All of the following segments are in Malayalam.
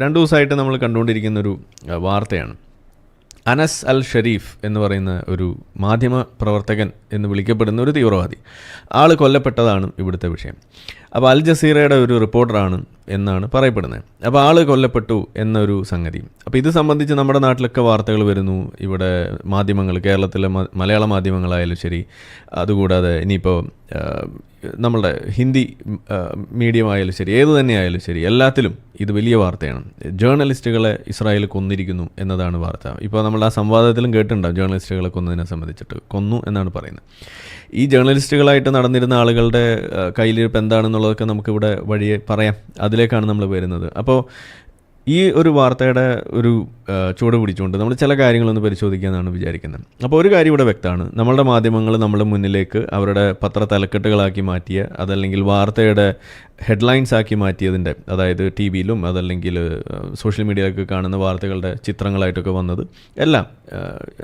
രണ്ട് ദിവസമായിട്ട് നമ്മൾ കണ്ടുകൊണ്ടിരിക്കുന്ന ഒരു വാർത്തയാണ്. അനസ് അൽ ഷരീഫ് എന്ന് പറയുന്ന ഒരു മാധ്യമ പ്രവർത്തകൻ എന്ന് വിളിക്കപ്പെടുന്ന ഒരു തീവ്രവാദി. ആൾ കൊല്ലപ്പെട്ടതാണ് ഇവിടുത്തെ വിഷയം. അപ്പോൾ അൽ ജസീറയുടെ ഒരു റിപ്പോർട്ടറാണ് എന്നാണ് പറയപ്പെടുന്നത്. അപ്പോൾ ആൾ കൊല്ലപ്പെട്ടു എന്നൊരു സംഗതി. അപ്പോൾ ഇത് സംബന്ധിച്ച് നമ്മുടെ നാട്ടിലൊക്കെ വാർത്തകൾ വരുന്നു. ഇവിടെ മാധ്യമങ്ങൾ കേരളത്തിലെ മലയാള മാധ്യമങ്ങളായാലും ശരി അതുകൂടാതെ ഇനിയിപ്പോൾ നമ്മളുടെ ഹിന്ദി മീഡിയം ആയാലും ശരി ഏത് തന്നെ ആയാലും ശരി എല്ലാത്തിലും ഇത് വലിയ വാർത്തയാണ്. ജേർണലിസ്റ്റുകളെ ഇസ്രായേൽ കൊന്നിരിക്കുന്നു എന്നതാണ് വാർത്ത. ഇപ്പോൾ നമ്മൾ ആ സംവാദത്തിലും കേട്ടിട്ടുണ്ടാവും ജേർണലിസ്റ്റുകളെ കൊന്നതിനെ സംബന്ധിച്ചിട്ട്. കൊന്നു എന്നാണ് പറയുന്നത്. ഈ ജേർണലിസ്റ്റുകളായിട്ട് നടന്നിരുന്ന ആളുകളുടെ കയ്യിലിരിപ്പ് എന്താണെന്നുള്ളതൊക്കെ നമുക്കിവിടെ വഴിയെ പറയാം. അതിലേക്കാണ് നമ്മൾ വരുന്നത്. അപ്പോൾ ഈ ഒരു വാർത്തയുടെ ഒരു ചുവട് പിടിച്ചുകൊണ്ട് നമ്മൾ ചില കാര്യങ്ങളൊന്ന് പരിശോധിക്കാമെന്നാണ് വിചാരിക്കുന്നത്. അപ്പോൾ ഒരു കാര്യം ഇവിടെ വ്യക്തമാണ്. നമ്മളുടെ മാധ്യമങ്ങൾ നമ്മുടെ മുന്നിലേക്ക് അവരുടെ പത്ര തലക്കെട്ടുകളാക്കി മാറ്റിയ അതല്ലെങ്കിൽ വാർത്തയുടെ ഹെഡ്ലൈൻസ് ആക്കി മാറ്റിയതിന്റെ അതായത് ടി വിയിലും അതല്ലെങ്കിൽ സോഷ്യൽ മീഡിയയിലൊക്കെ കാണുന്ന വാർത്തകളുടെ ചിത്രങ്ങളായിട്ടൊക്കെ വന്നത് എല്ലാം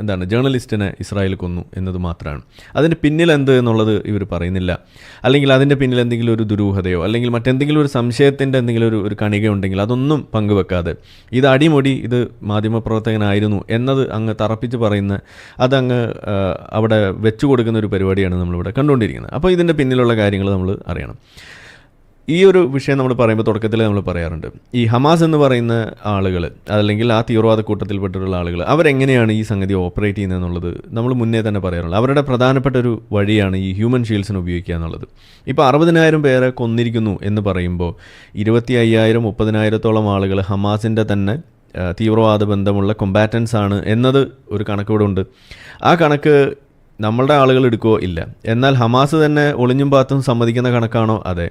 എന്താണ് ജേർണലിസ്റ്റിനെ ഇസ്രായേൽ കൊന്നു എന്നത് മാത്രമാണ്. അതിന്റെ പിന്നിൽ എന്ത് എന്നുള്ളത് ഇവർ പറയുന്നില്ല. അല്ലെങ്കിൽ അതിന്റെ പിന്നിൽ എന്തെങ്കിലും ഒരു ദുരൂഹതയോ അല്ലെങ്കിൽ മറ്റെന്തെങ്കിലും ഒരു സംശയത്തിന്റെ എന്തെങ്കിലും ഒരു ഒരു കണിക ഉണ്ടെങ്കിൽ അതൊന്നും പങ്കുവെക്കാതെ ഇത് അടിമുടി ഇത് മാധ്യമപ്രവർത്തകനായിരുന്നു എന്നത് അങ്ങ് തറപ്പിച്ച് പറയുന്ന അതങ്ങ് അവിടെ വെച്ചു കൊടുക്കുന്ന ഒരു പരിപാടിയാണ് നമ്മളിവിടെ കണ്ടുകൊണ്ടിരിക്കുന്നത്. അപ്പോൾ ഇതിന്റെ പിന്നിലുള്ള കാര്യങ്ങൾ നമ്മൾ അറിയണം. ഈ ഒരു വിഷയം നമ്മൾ പറയുമ്പോൾ തുടക്കത്തിൽ നമ്മൾ പറയാറുണ്ട്. ഈ ഹമാസ് എന്ന് പറയുന്ന ആളുകൾ അല്ലെങ്കിൽ ആ തീവ്രവാദ കൂട്ടത്തിൽപ്പെട്ടിട്ടുള്ള ആളുകൾ അവരെങ്ങനെയാണ് ഈ സംഗതി ഓപ്പറേറ്റ് ചെയ്യുന്നത് എന്നുള്ളത് നമ്മൾ മുന്നേ തന്നെ പറയാറുള്ളത് അവരുടെ പ്രധാനപ്പെട്ട ഒരു വഴിയാണ് ഈ ഹ്യൂമൻ ഷീൽസിന് ഉപയോഗിക്കുക എന്നുള്ളത്. ഇപ്പോൾ അറുപതിനായിരം പേരെ കൊന്നിരിക്കുന്നു എന്ന് പറയുമ്പോൾ ഇരുപത്തി അയ്യായിരം മുപ്പതിനായിരത്തോളം ആളുകൾ ഹമാസിന്റെ തന്നെ തീവ്രവാദ ബന്ധമുള്ള കൊമ്പാറ്റൻസ് ആണ് എന്നത് ഒരു കണക്കിവിടുണ്ട് ആ കണക്ക് നമ്മളുടെ ആളുകൾ എടുക്കുകയോ ഇല്ല. എന്നാൽ ഹമാസ് തന്നെ ഒളിഞ്ഞും പാത്തും സമ്മതിക്കുന്ന കണക്കാണോ? അതെ.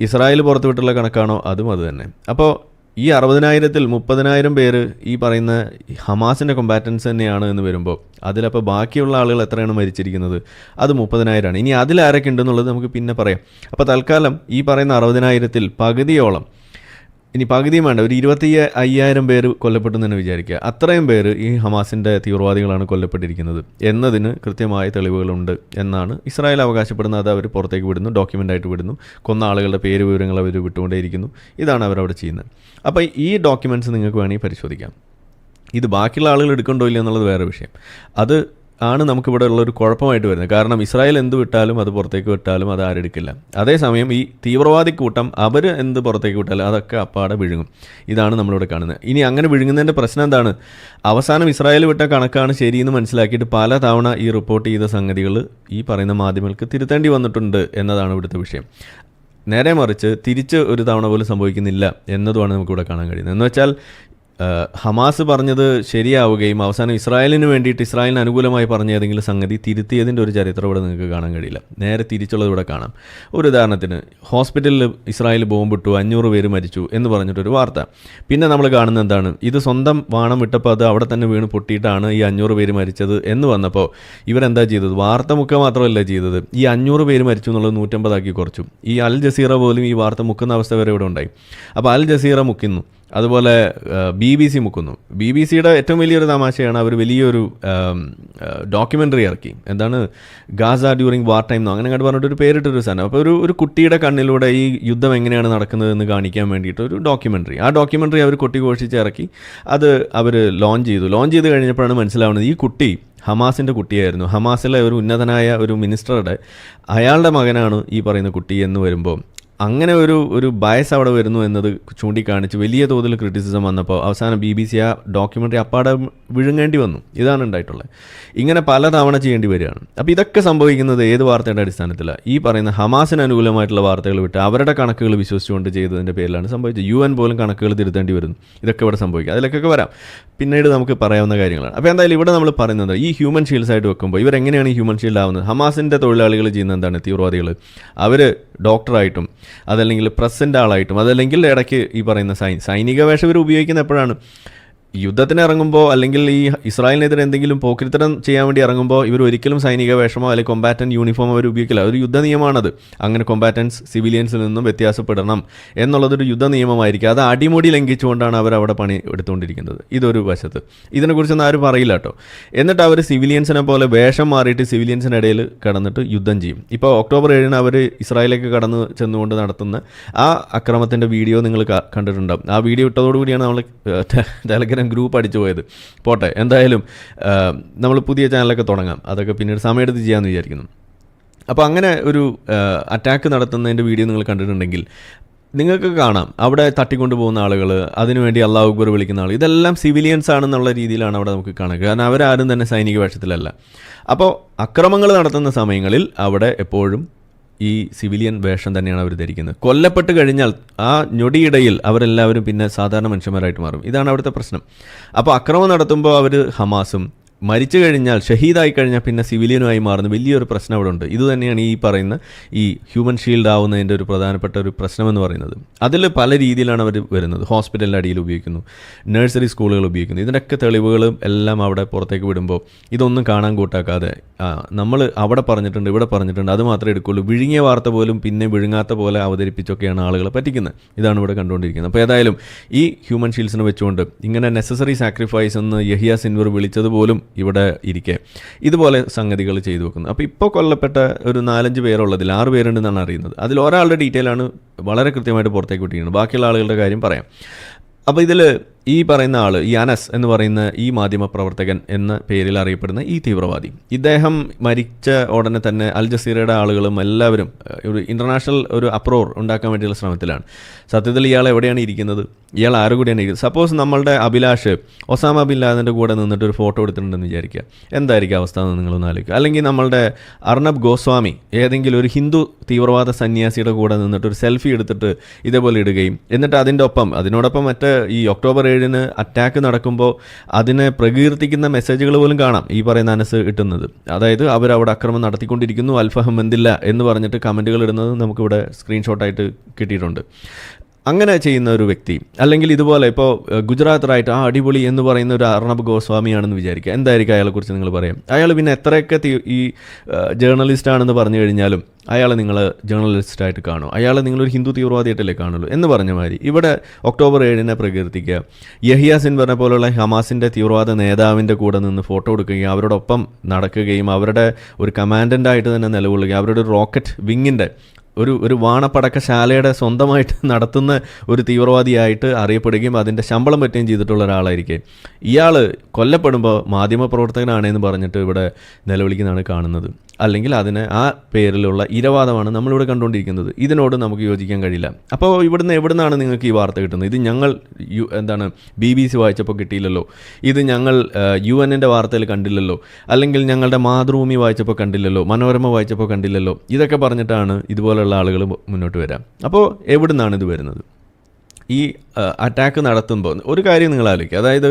ഇസ്രായേൽ പുറത്തുവിട്ടുള്ള കണക്കാണോ? അതും അത് തന്നെ. അപ്പോൾ ഈ അറുപതിനായിരത്തിൽ മുപ്പതിനായിരം പേര് ഈ പറയുന്ന ഹമാസിന്റെ കൊമ്പാറ്റൻസ് തന്നെയാണ് എന്ന് വരുമ്പോൾ അതിലപ്പോൾ ബാക്കിയുള്ള ആളുകൾ എത്രയാണ് മരിച്ചിരിക്കുന്നത്? അത് മുപ്പതിനായിരമാണ്. ഇനി അതിലാരൊക്കെ ഉണ്ടെന്നുള്ളത് നമുക്ക് പിന്നെ പറയാം. അപ്പോൾ തൽക്കാലം ഈ പറയുന്ന അറുപതിനായിരത്തിൽ പകുതിയോളം ഇനി പകുതിയും വേണ്ട. ഒരു ഇരുപത്തി അയ്യായിരം പേര് കൊല്ലപ്പെട്ടു എന്ന് തന്നെ വിചാരിക്കുക. അത്രയും പേര് ഈ ഹമാസിന്റെ തീവ്രവാദികളാണ് കൊല്ലപ്പെട്ടിരിക്കുന്നത്. എന്നതിന് കൃത്യമായ തെളിവുകളുണ്ട് എന്നാണ് ഇസ്രായേൽ അവകാശപ്പെടുന്നത്. അത് അവർ പുറത്തേക്ക് വിടുന്നു ഡോക്യുമെന്റ് ആയിട്ട് വിടുന്നു. കൊന്ന ആളുകളുടെ പേര് വിവരങ്ങൾ അവർ വിട്ടുകൊണ്ടേയിരിക്കുന്നു. ഇതാണ് അവരവിടെ ചെയ്യുന്നത്. അപ്പോൾ ഈ ഡോക്യുമെന്റ്സ് നിങ്ങൾക്ക് വേണമെങ്കിൽ പരിശോധിക്കാം. ഇത് ബാക്കിയുള്ള ആളുകൾ എടുക്കണ്ടോ ഇല്ല എന്നുള്ളത് വേറെ വിഷയം. അത് ആണ് നമുക്കിവിടെ ഉള്ളൊരു കുഴപ്പമായിട്ട് വരുന്നത്. കാരണം ഇസ്രായേൽ എന്ത് വിട്ടാലും അത് പുറത്തേക്ക് വിട്ടാലും അത് ആരെടുക്കില്ല. അതേസമയം ഈ തീവ്രവാദി കൂട്ടം അവർ എന്ത് പുറത്തേക്ക് വിട്ടാലും അതൊക്കെ അപ്പാടെ വിഴുങ്ങും. ഇതാണ് നമ്മളിവിടെ കാണുന്നത്. ഇനി അങ്ങനെ വിഴുങ്ങുന്നതിന്റെ പ്രശ്നം എന്താണ്? അവസാനം ഇസ്രായേൽ വിട്ട കണക്കാണ് ശരിയെന്ന് മനസ്സിലാക്കിയിട്ട് പല തവണ ഈ റിപ്പോർട്ട് ചെയ്ത സംഗതികൾ ഈ പറയുന്ന മാധ്യമങ്ങൾക്ക് തിരുത്തേണ്ടി വന്നിട്ടുണ്ട് എന്നതാണ് ഇവിടുത്തെ വിഷയം. നേരെ മറിച്ച് തിരിച്ച് ഒരു തവണ പോലും സംഭവിക്കുന്നില്ല എന്നതുമാണ് നമുക്കിവിടെ കാണാൻ കഴിയുന്നത്. എന്ന് വെച്ചാൽ ഹമാസ് പറഞ്ഞത് ശരിയാവുകയും അവസാനം ഇസ്രായേലിന് വേണ്ടിയിട്ട് ഇസ്രായേലിന് അനുകൂലമായി പറഞ്ഞ ഏതെങ്കിലും സംഗതി തിരുത്തിയതിന്റെ ഒരു ചരിത്രം ഇവിടെ നിങ്ങൾക്ക് കാണാൻ കഴിയില്ല. നേരെ തിരിച്ചുള്ളത് ഇവിടെ കാണാം. ഒരു ഉദാഹരണത്തിന് ഹോസ്പിറ്റലിൽ ഇസ്രായേൽ ബോംബിട്ടു അഞ്ഞൂറ് പേര് മരിച്ചു എന്ന് പറഞ്ഞിട്ടൊരു വാർത്ത. പിന്നെ നമ്മൾ കാണുന്നത് എന്താണ്? ഇത് സ്വന്തം വാണം വിട്ടപ്പോൾ അത് അവിടെ തന്നെ വീണ് പൊട്ടിയിട്ടാണ് ഈ അഞ്ഞൂറ് പേര് മരിച്ചത് എന്ന് വന്നപ്പോൾ ഇവരെന്താ ചെയ്തത്? വാർത്ത മുക്ക മാത്രമല്ല ചെയ്തത്. ഈ അഞ്ഞൂറ് പേര് മരിച്ചു എന്നുള്ളത് നൂറ്റമ്പതാക്കി കുറച്ചു. ഈ അൽ ജസീറ പോലും ഈ വാർത്ത മുക്കുന്ന അവസ്ഥ വരെ ഇവിടെ ഉണ്ടായി. അപ്പോൾ അൽ ജസീറ മുക്കുന്നു. അതുപോലെ ബി ബി സി മുക്കുന്നു. ബി ബി സിയുടെ ഏറ്റവും വലിയൊരു തമാശയാണ് അവർ വലിയൊരു ഡോക്യുമെന്ററി ഇറക്കി. എന്താണ്? ഗാസ ഡ്യൂറിങ് വാർ ടൈം എന്നോ അങ്ങനെ കണ്ട് പറഞ്ഞിട്ട് ഒരു പേരിട്ടൊരു സാധനം. അപ്പോൾ ഒരു ഒരു കുട്ടിയുടെ കണ്ണിലൂടെ ഈ യുദ്ധം എങ്ങനെയാണ് നടക്കുന്നത് എന്ന് കാണിക്കാൻ വേണ്ടിയിട്ട് ഒരു ഡോക്യുമെന്ററി ആ ഡോക്യുമെന്ററി അവർ കൊട്ടിഘോഷിച്ച് ഇറക്കി. അത് അവർ ലോഞ്ച് ചെയ്തു. ലോഞ്ച് ചെയ്ത് കഴിഞ്ഞപ്പോഴാണ് മനസ്സിലാവുന്നത് ഈ കുട്ടി ഹമാസിന്റെ കുട്ടിയായിരുന്നു. ഹമാസിലെ ഒരു ഉന്നതനായ ഒരു മിനിസ്റ്ററുടെ അയാളുടെ മകനാണ് ഈ പറയുന്ന കുട്ടി എന്ന് വരുമ്പോൾ അങ്ങനെ ഒരു ഒരു ബയസ് അവിടെ വരുന്നു എന്നത് ചൂണ്ടിക്കാണിച്ച് വലിയ തോതിൽ ക്രിറ്റിസിസം വന്നപ്പോൾ അവസാനം ബി ബി സി ആ ഡോക്യുമെന്ററി അപ്പാടെ വിഴുങ്ങേണ്ടി വന്നു. ഇതാണ് ഉണ്ടായിട്ടുള്ളത്. ഇങ്ങനെ പല തവണ ചെയ്യേണ്ടി വരികയാണ്. അപ്പോൾ ഇതൊക്കെ സംഭവിക്കുന്നത് ഏത് വാർത്തയുടെ അടിസ്ഥാനത്തിലാണ് ഈ പറയുന്ന ഹമാസിന് അനുകൂലമായിട്ടുള്ള വാർത്തകൾ വിട്ട് അവരുടെ കണക്കുകൾ വിശ്വസിച്ചുകൊണ്ട് ചെയ്തതിന്റെ പേരിലാണ് സംഭവിച്ചത്. യു എൻ പോലും കണക്കുകൾ തിരുത്തേണ്ടി വരുന്നു. ഇതൊക്കെ ഇവിടെ സംഭവിക്കുക അതിലേക്കൊക്കെ വരാം. പിന്നീട് നമുക്ക് പറയാവുന്ന കാര്യങ്ങളാണ്. അപ്പോൾ എന്തായാലും ഇവിടെ നമ്മൾ പറയുന്നത് ഈ ഹ്യൂമൻ ഷീൽഡ്സ് ആയിട്ട് വെക്കുമ്പോൾ ഇവരെങ്ങനെയാണ് ഈ ഹ്യൂമൻ ഷീൽഡ് ആവുന്നത്? ഹമാസിന്റെ തൊഴിലാളികൾ ചെയ്യുന്ന എന്താണ്? തീവ്രവാദികൾ അവർ ഡോക്ടറായിട്ടും അതല്ലെങ്കിൽ പ്രസന്റ് ആളായിട്ടും അതല്ലെങ്കിൽ ഇടയ്ക്ക് ഈ പറയുന്ന സൈ സൈനിക വേഷം ഇവർ ഉപയോഗിക്കുന്ന എപ്പോഴാണ്? യുദ്ധത്തിന് ഇറങ്ങുമ്പോൾ അല്ലെങ്കിൽ ഈ ഇസ്രായേലിനെതിരെ എന്തെങ്കിലും പോക്രിത്തരം ചെയ്യാൻ വേണ്ടി ഇറങ്ങുമ്പോൾ ഇവർ ഒരിക്കലും സൈനിക വേഷമോ അല്ലെങ്കിൽ കൊമ്പാറ്റൻ യൂണിഫോമോ അവർ ഉപയോഗിക്കില്ല. അതൊരു യുദ്ധ നിയമമാണത്. അങ്ങനെ കൊമ്പാറ്റൻസ് സിവിലിയൻസിൽ നിന്നും വ്യത്യാസപ്പെടണം എന്നുള്ളതൊരു യുദ്ധ നിയമമായിരിക്കും. അത് അടിമുടി ലംഘിച്ചുകൊണ്ടാണ് അവർ അവിടെ പണി എടുത്തുകൊണ്ടിരിക്കുന്നത്. ഇതൊരു വശത്ത്. ഇതിനെക്കുറിച്ചൊന്നും ആരും പറയില്ല കേട്ടോ. എന്നിട്ട് അവർ സിവിലിയൻസിനെ പോലെ വേഷം മാറിയിട്ട് സിവിലിയൻസിന്റെ ഇടയിൽ കടന്നിട്ട് യുദ്ധം ചെയ്യും. ഇപ്പോൾ ഒക്ടോബർ ഏഴിന് അവർ ഇസ്രായേലേക്ക് കടന്ന് ചെന്നുകൊണ്ട് നടത്തുന്ന ആ അക്രമത്തിന്റെ വീഡിയോ നിങ്ങൾ കണ്ടിട്ടുണ്ടാവും. ആ വീഡിയോ ഇട്ടതോടുകൂടിയാണ് നമ്മൾ ടെലഗ്രാം ഗ്രൂപ്പ് അടിച്ചു പോയത്. പോട്ടെ എന്തായാലും നമ്മൾ പുതിയ ചാനലൊക്കെ തുടങ്ങാം. അതൊക്കെ പിന്നീട് സമയമെടുത്ത് ചെയ്യാമെന്ന് വിചാരിക്കുന്നു. അപ്പോൾ അങ്ങനെ ഒരു അറ്റാക്ക് നടത്തുന്നതിന്റെ വീഡിയോ നിങ്ങൾ കണ്ടിട്ടുണ്ടെങ്കിൽ നിങ്ങൾക്ക് കാണാം. അവിടെ തട്ടിക്കൊണ്ടു പോകുന്ന ആളുകൾ അതിനുവേണ്ടി അള്ളാഹു അക്ബർ വിളിക്കുന്ന ആൾ ഇതെല്ലാം സിവിലിയൻസ് ആണെന്നുള്ള രീതിയിലാണ് അവിടെ നമുക്ക് കാണുക. കാരണം അവരാരും തന്നെ സൈനിക വേഷത്തിലല്ല. അപ്പോൾ അക്രമങ്ങൾ നടത്തുന്ന സമയങ്ങളിൽ അവിടെ എപ്പോഴും ഈ സിവിലിയൻ വേഷം തന്നെയാണ് അവർ ധരിക്കുന്നത്. കൊല്ലപ്പെട്ട് കഴിഞ്ഞാൽ ആ ഞൊടിയിടയിൽ അവരെല്ലാവരും പിന്നെ സാധാരണ മനുഷ്യന്മാരായിട്ട് മാറും. ഇതാണ് അവിടുത്തെ പ്രശ്നം. അപ്പോൾ അക്രമം നടത്തുമ്പോൾ അവർ ഹമാസും മരിച്ചു കഴിഞ്ഞാൽ ഷഹീദായി കഴിഞ്ഞാൽ പിന്നെ സിവിലിയനുമായി മാറുന്ന വലിയൊരു പ്രശ്നം അവിടെ ഉണ്ട് ഇത് തന്നെയാണ് ഈ പറയുന്ന ഈ ഹ്യൂമൻ ഷീൽഡ് ആവുന്നതിന്റെ ഒരു പ്രധാനപ്പെട്ട ഒരു പ്രശ്നമെന്ന് പറയുന്നത്. അതിൽ പല രീതിയിലാണ് അവർ വരുന്നത്. ഹോസ്പിറ്റലിന്റെ അടിയിൽ ഉപയോഗിക്കുന്നു നഴ്സറി സ്കൂളുകൾ ഉപയോഗിക്കുന്നു. ഇതിന്റെയൊക്കെ തെളിവുകളും എല്ലാം അവിടെ പുറത്തേക്ക് വിടുമ്പോൾ ഇതൊന്നും കാണാൻ കൂട്ടാക്കാതെ നമ്മൾ അവിടെ പറഞ്ഞിട്ടുണ്ട് ഇവിടെ പറഞ്ഞിട്ടുണ്ട് അത് മാത്രമേ എടുക്കുള്ളൂ. വിഴുങ്ങിയ വാർത്ത പോലും പിന്നെ വിഴുങ്ങാത്ത പോലെ അവതരിപ്പിച്ചൊക്കെയാണ് ആളുകളെ പറ്റിക്കുന്നത്. ഇതാണ് ഇവിടെ കണ്ടുകൊണ്ടിരിക്കുന്നത്. അപ്പോൾ ഏതായാലും ഈ ഹ്യൂമൻ ഷീൽഡ്സിനെ വെച്ചുകൊണ്ട് ഇങ്ങനെ നെസസറി സാക്രിഫൈസ് എന്ന് യഹിയ സിൻവർ വിളിച്ചത് പോലും ഇവിടെ ഇരിക്കെ. ഇതുപോലെ സംഗതികൾ ചെയ്തു വെക്കുന്നത് അപ്പോൾ ഇപ്പോൾ കൊല്ലപ്പെട്ട ഒരു നാലഞ്ച് പേരുള്ളതിൽ ആറ് പേരുണ്ടെന്നാണ് അറിയുന്നത്. അതിൽ ഒരാളുടെ ഡീറ്റെയിൽ ആണ് വളരെ കൃത്യമായിട്ട് പുറത്തേക്ക് വിട്ടിരിക്കുന്നത്. ബാക്കിയുള്ള ആളുകളുടെ കാര്യം പറയാം. അപ്പോൾ ഇതിൽ ഈ പറയുന്ന ആൾ ഈ അനസ് എന്ന് പറയുന്ന ഈ മാധ്യമ പ്രവർത്തകൻ എന്ന പേരിൽ അറിയപ്പെടുന്ന ഈ തീവ്രവാദി. ഇദ്ദേഹം മരിച്ച ഉടനെ തന്നെ അൽ ജസീറയുടെ ആളുകളും എല്ലാവരും ഒരു ഇന്റർനാഷണൽ ഒരു അപ്രോർ ഉണ്ടാക്കാൻ വേണ്ടിയുള്ള ശ്രമത്തിലാണ്. സത്യത്തിൽ ഇയാൾ എവിടെയാണ് ഇരിക്കുന്നത്? ഇയാൾ ആരുടെ കൂടെയാണ് ഇരിക്കുന്നത്? സപ്പോസ് നമ്മളുടെ അഭിലാഷ് ഒസാമ ബിൻ ലാദന്റെ കൂടെ നിന്നിട്ട് ഒരു ഫോട്ടോ എടുത്തിട്ടുണ്ടെന്ന് വിചാരിക്കുക. എന്തായിരിക്കും അവസ്ഥ എന്ന് നിങ്ങളൊന്ന് ആലോചിക്കുക. അല്ലെങ്കിൽ നമ്മളുടെ അർണബ് ഗോസ്വാമി ഏതെങ്കിലും ഒരു ഹിന്ദു തീവ്രവാദ സന്യാസിയുടെ കൂടെ നിന്നിട്ട് ഒരു സെൽഫി എടുത്തിട്ട് ഇതേപോലെ ഇടുകയും എന്നിട്ട് അതിന്റെ ഒപ്പം അതിനോടൊപ്പം മറ്റേ ഈ ഒക്ടോബർ ഏഴിന് അറ്റാക്ക് നടക്കുമ്പോൾ അതിനെ പ്രകീർത്തിക്കുന്ന മെസ്സേജുകൾ പോലും കാണാം ഈ പറയുന്ന അനസ് ഇട്ടുന്നത് അതായത് അവരവിടെ അക്രമം നടത്തിക്കൊണ്ടിരിക്കുന്നു അൽഫഹം എന്തില്ല എന്ന് പറഞ്ഞിട്ട് കമന്റുകൾ ഇടുന്നത് നമുക്കിവിടെ സ്ക്രീൻഷോട്ടായിട്ട് കിട്ടിയിട്ടുണ്ട്. അങ്ങനെ ചെയ്യുന്ന ഒരു വ്യക്തി. അല്ലെങ്കിൽ ഇതുപോലെ ഇപ്പോൾ ഗുജറാത്ത് റൈറ്റ് ആ അടിപൊളി എന്ന് പറയുന്ന ഒരു അർണബ് ഗോസ്വാമിയാണെന്ന് വിചാരിക്കുക. എന്തായിരിക്കും അയാളെക്കുറിച്ച് നിങ്ങൾ പറയാം അയാൾ പിന്നെ എത്രയൊക്കെ ഈ ജേർണലിസ്റ്റ് ആണെന്ന് പറഞ്ഞു കഴിഞ്ഞാലും അയാളെ നിങ്ങൾ ജേർണലിസ്റ്റായിട്ട് കാണും. അയാളെ നിങ്ങളൊരു ഹിന്ദു തീവ്രവാദിയായിട്ടല്ലേ കാണുള്ളൂ എന്ന് പറഞ്ഞ മാതിരി. ഇവിടെ ഒക്ടോബർ ഏഴിനെ പ്രകീർത്തിക്കുക. യഹിയ പറഞ്ഞ പോലുള്ള ഹമാസിന്റെ തീവ്രവാദ നേതാവിന്റെ കൂടെ നിന്ന് ഫോട്ടോ എടുക്കുകയും അവരോടൊപ്പം നടക്കുകയും അവരുടെ ഒരു കമാൻഡന്റായിട്ട് തന്നെ നിലകൊള്ളുകയും അവരുടെ ഒരു റോക്കറ്റ് വിങ്ങിന്റെ ഒരു ഒരു വാണപ്പടക്കശാലയുടെ സ്വന്തമായിട്ട് നടത്തുന്ന ഒരു തീവ്രവാദിയായിട്ട് അറിയപ്പെടുകയും അതിന്റെ ശമ്പളം പറ്റുകയും ചെയ്തിട്ടുള്ള ഒരാളായിരിക്കും. ഇയാൾ കൊല്ലപ്പെടുമ്പോൾ മാധ്യമപ്രവർത്തകനാണെന്ന് പറഞ്ഞിട്ട് ഇവിടെ നിലവിളിക്കുന്നതാണ് കാണുന്നത്. അല്ലെങ്കിൽ അതിന് ആ പേരിലുള്ള ഇരവാദമാണ് നമ്മളിവിടെ കണ്ടുകൊണ്ടിരിക്കുന്നത്. ഇതിനോട് നമുക്ക് യോജിക്കാൻ കഴിയില്ല. അപ്പോൾ ഇവിടുന്ന് എവിടുന്നാണ് നിങ്ങൾക്ക് ഈ വാർത്ത കിട്ടുന്നത്? ഇത് ഞങ്ങൾ യു എന്താണ് ബി ബി സി വായിച്ചപ്പോൾ കിട്ടിയില്ലല്ലോ. ഇത് ഞങ്ങൾ യു എന്നിന്റെ വാർത്തയിൽ കണ്ടില്ലല്ലോ. അല്ലെങ്കിൽ ഞങ്ങളുടെ മാതൃഭൂമി വായിച്ചപ്പോൾ കണ്ടില്ലല്ലോ. മനോരമ വായിച്ചപ്പോൾ കണ്ടില്ലല്ലോ. ഇതൊക്കെ പറഞ്ഞിട്ടാണ് ഇതുപോലുള്ള ആളുകൾ മുന്നോട്ട് വരാം. അപ്പോൾ എവിടുന്നാണ് ഇത് വരുന്നത്? ഈ അറ്റാക്ക് നടത്തുമ്പോൾ ഒരു കാര്യം നിങ്ങൾ ആലോചിക്കുക. അതായത്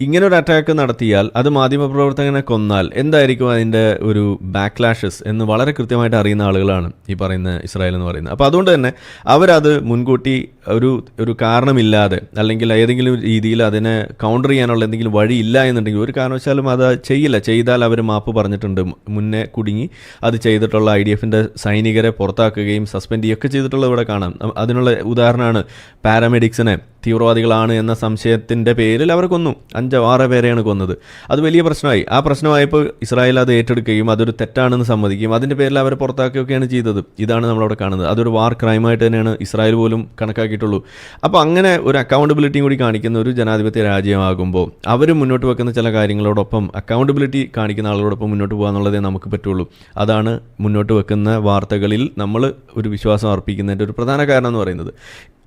ഇങ്ങനെ ഒരു അറ്റാക്ക് നടത്തിയാൽ അത് മാധ്യമപ്രവർത്തകനെ കൊന്നാൽ എന്തായിരിക്കും അതിന്റെ ഒരു ബാക്ക്ലാഷസ് എന്ന് വളരെ കൃത്യമായിട്ട് അറിയുന്ന ആളുകളാണ് ഈ പറയുന്ന ഇസ്രായേൽ എന്ന് പറയുന്നത്. അപ്പോൾ അതുകൊണ്ട് തന്നെ അവരത് മുൻകൂട്ടി ഒരു ഒരു കാരണമില്ലാതെ അല്ലെങ്കിൽ ഏതെങ്കിലും രീതിയിൽ അതിനെ കൗണ്ടർ ചെയ്യാനുള്ള എന്തെങ്കിലും വഴിയില്ല എന്നുണ്ടെങ്കിൽ ഒരു കാരണവശാലും അത് ചെയ്യില്ല. ചെയ്താൽ അവർ മാപ്പ് പറഞ്ഞിട്ടുണ്ട്. മുന്നേ കുടുങ്ങി അത് ചെയ്തിട്ടുള്ള ഐ ഡി എഫിന്റെ സൈനികരെ പുറത്താക്കുകയും സസ്പെൻഡ് ചെയ്യുകയൊക്കെ ചെയ്തിട്ടുള്ളത് ഇവിടെ കാണാം. അതിനുള്ള ഉദാഹരണമാണ് പാരാമെഡിക്സിനെ തീവ്രവാദികളാണ് എന്ന സംശയത്തിന്റെ പേരിൽ അവർ കൊന്നു. അഞ്ചോ ആറോ പേരെയാണ് കൊന്നത്. അത് വലിയ പ്രശ്നമായി. ആ പ്രശ്നമായപ്പോൾ ഇസ്രായേൽ അത് ഏറ്റെടുക്കുകയും അതൊരു തെറ്റാണെന്ന് സമ്മതിക്കുകയും അതിന്റെ പേരിൽ അവർ പുറത്താക്കുകയൊക്കെയാണ് ചെയ്തത്. ഇതാണ് നമ്മളവിടെ കാണുന്നത്. അതൊരു വാർ ക്രൈമായിട്ട് തന്നെയാണ് ഇസ്രായേൽ പോലും കണക്കാക്കിയിട്ടുള്ളൂ. അപ്പോൾ അങ്ങനെ ഒരു അക്കൗണ്ടബിലിറ്റിയും കൂടി കാണിക്കുന്ന ഒരു ജനാധിപത്യ രാജ്യമാകുമ്പോൾ അവർ മുന്നോട്ട് വെക്കുന്ന ചില കാര്യങ്ങളോടൊപ്പം അക്കൗണ്ടബിലിറ്റി കാണിക്കുന്ന ആളുകളോടൊപ്പം മുന്നോട്ട് പോകുക എന്നുള്ളതേ നമുക്ക് പറ്റുള്ളൂ. അതാണ് മുന്നോട്ട് വെക്കുന്ന വാർത്തകളിൽ നമ്മൾ ഒരു വിശ്വാസം അർപ്പിക്കുന്നതിന്റെ ഒരു പ്രധാന കാരണം എന്ന് പറയുന്നത്.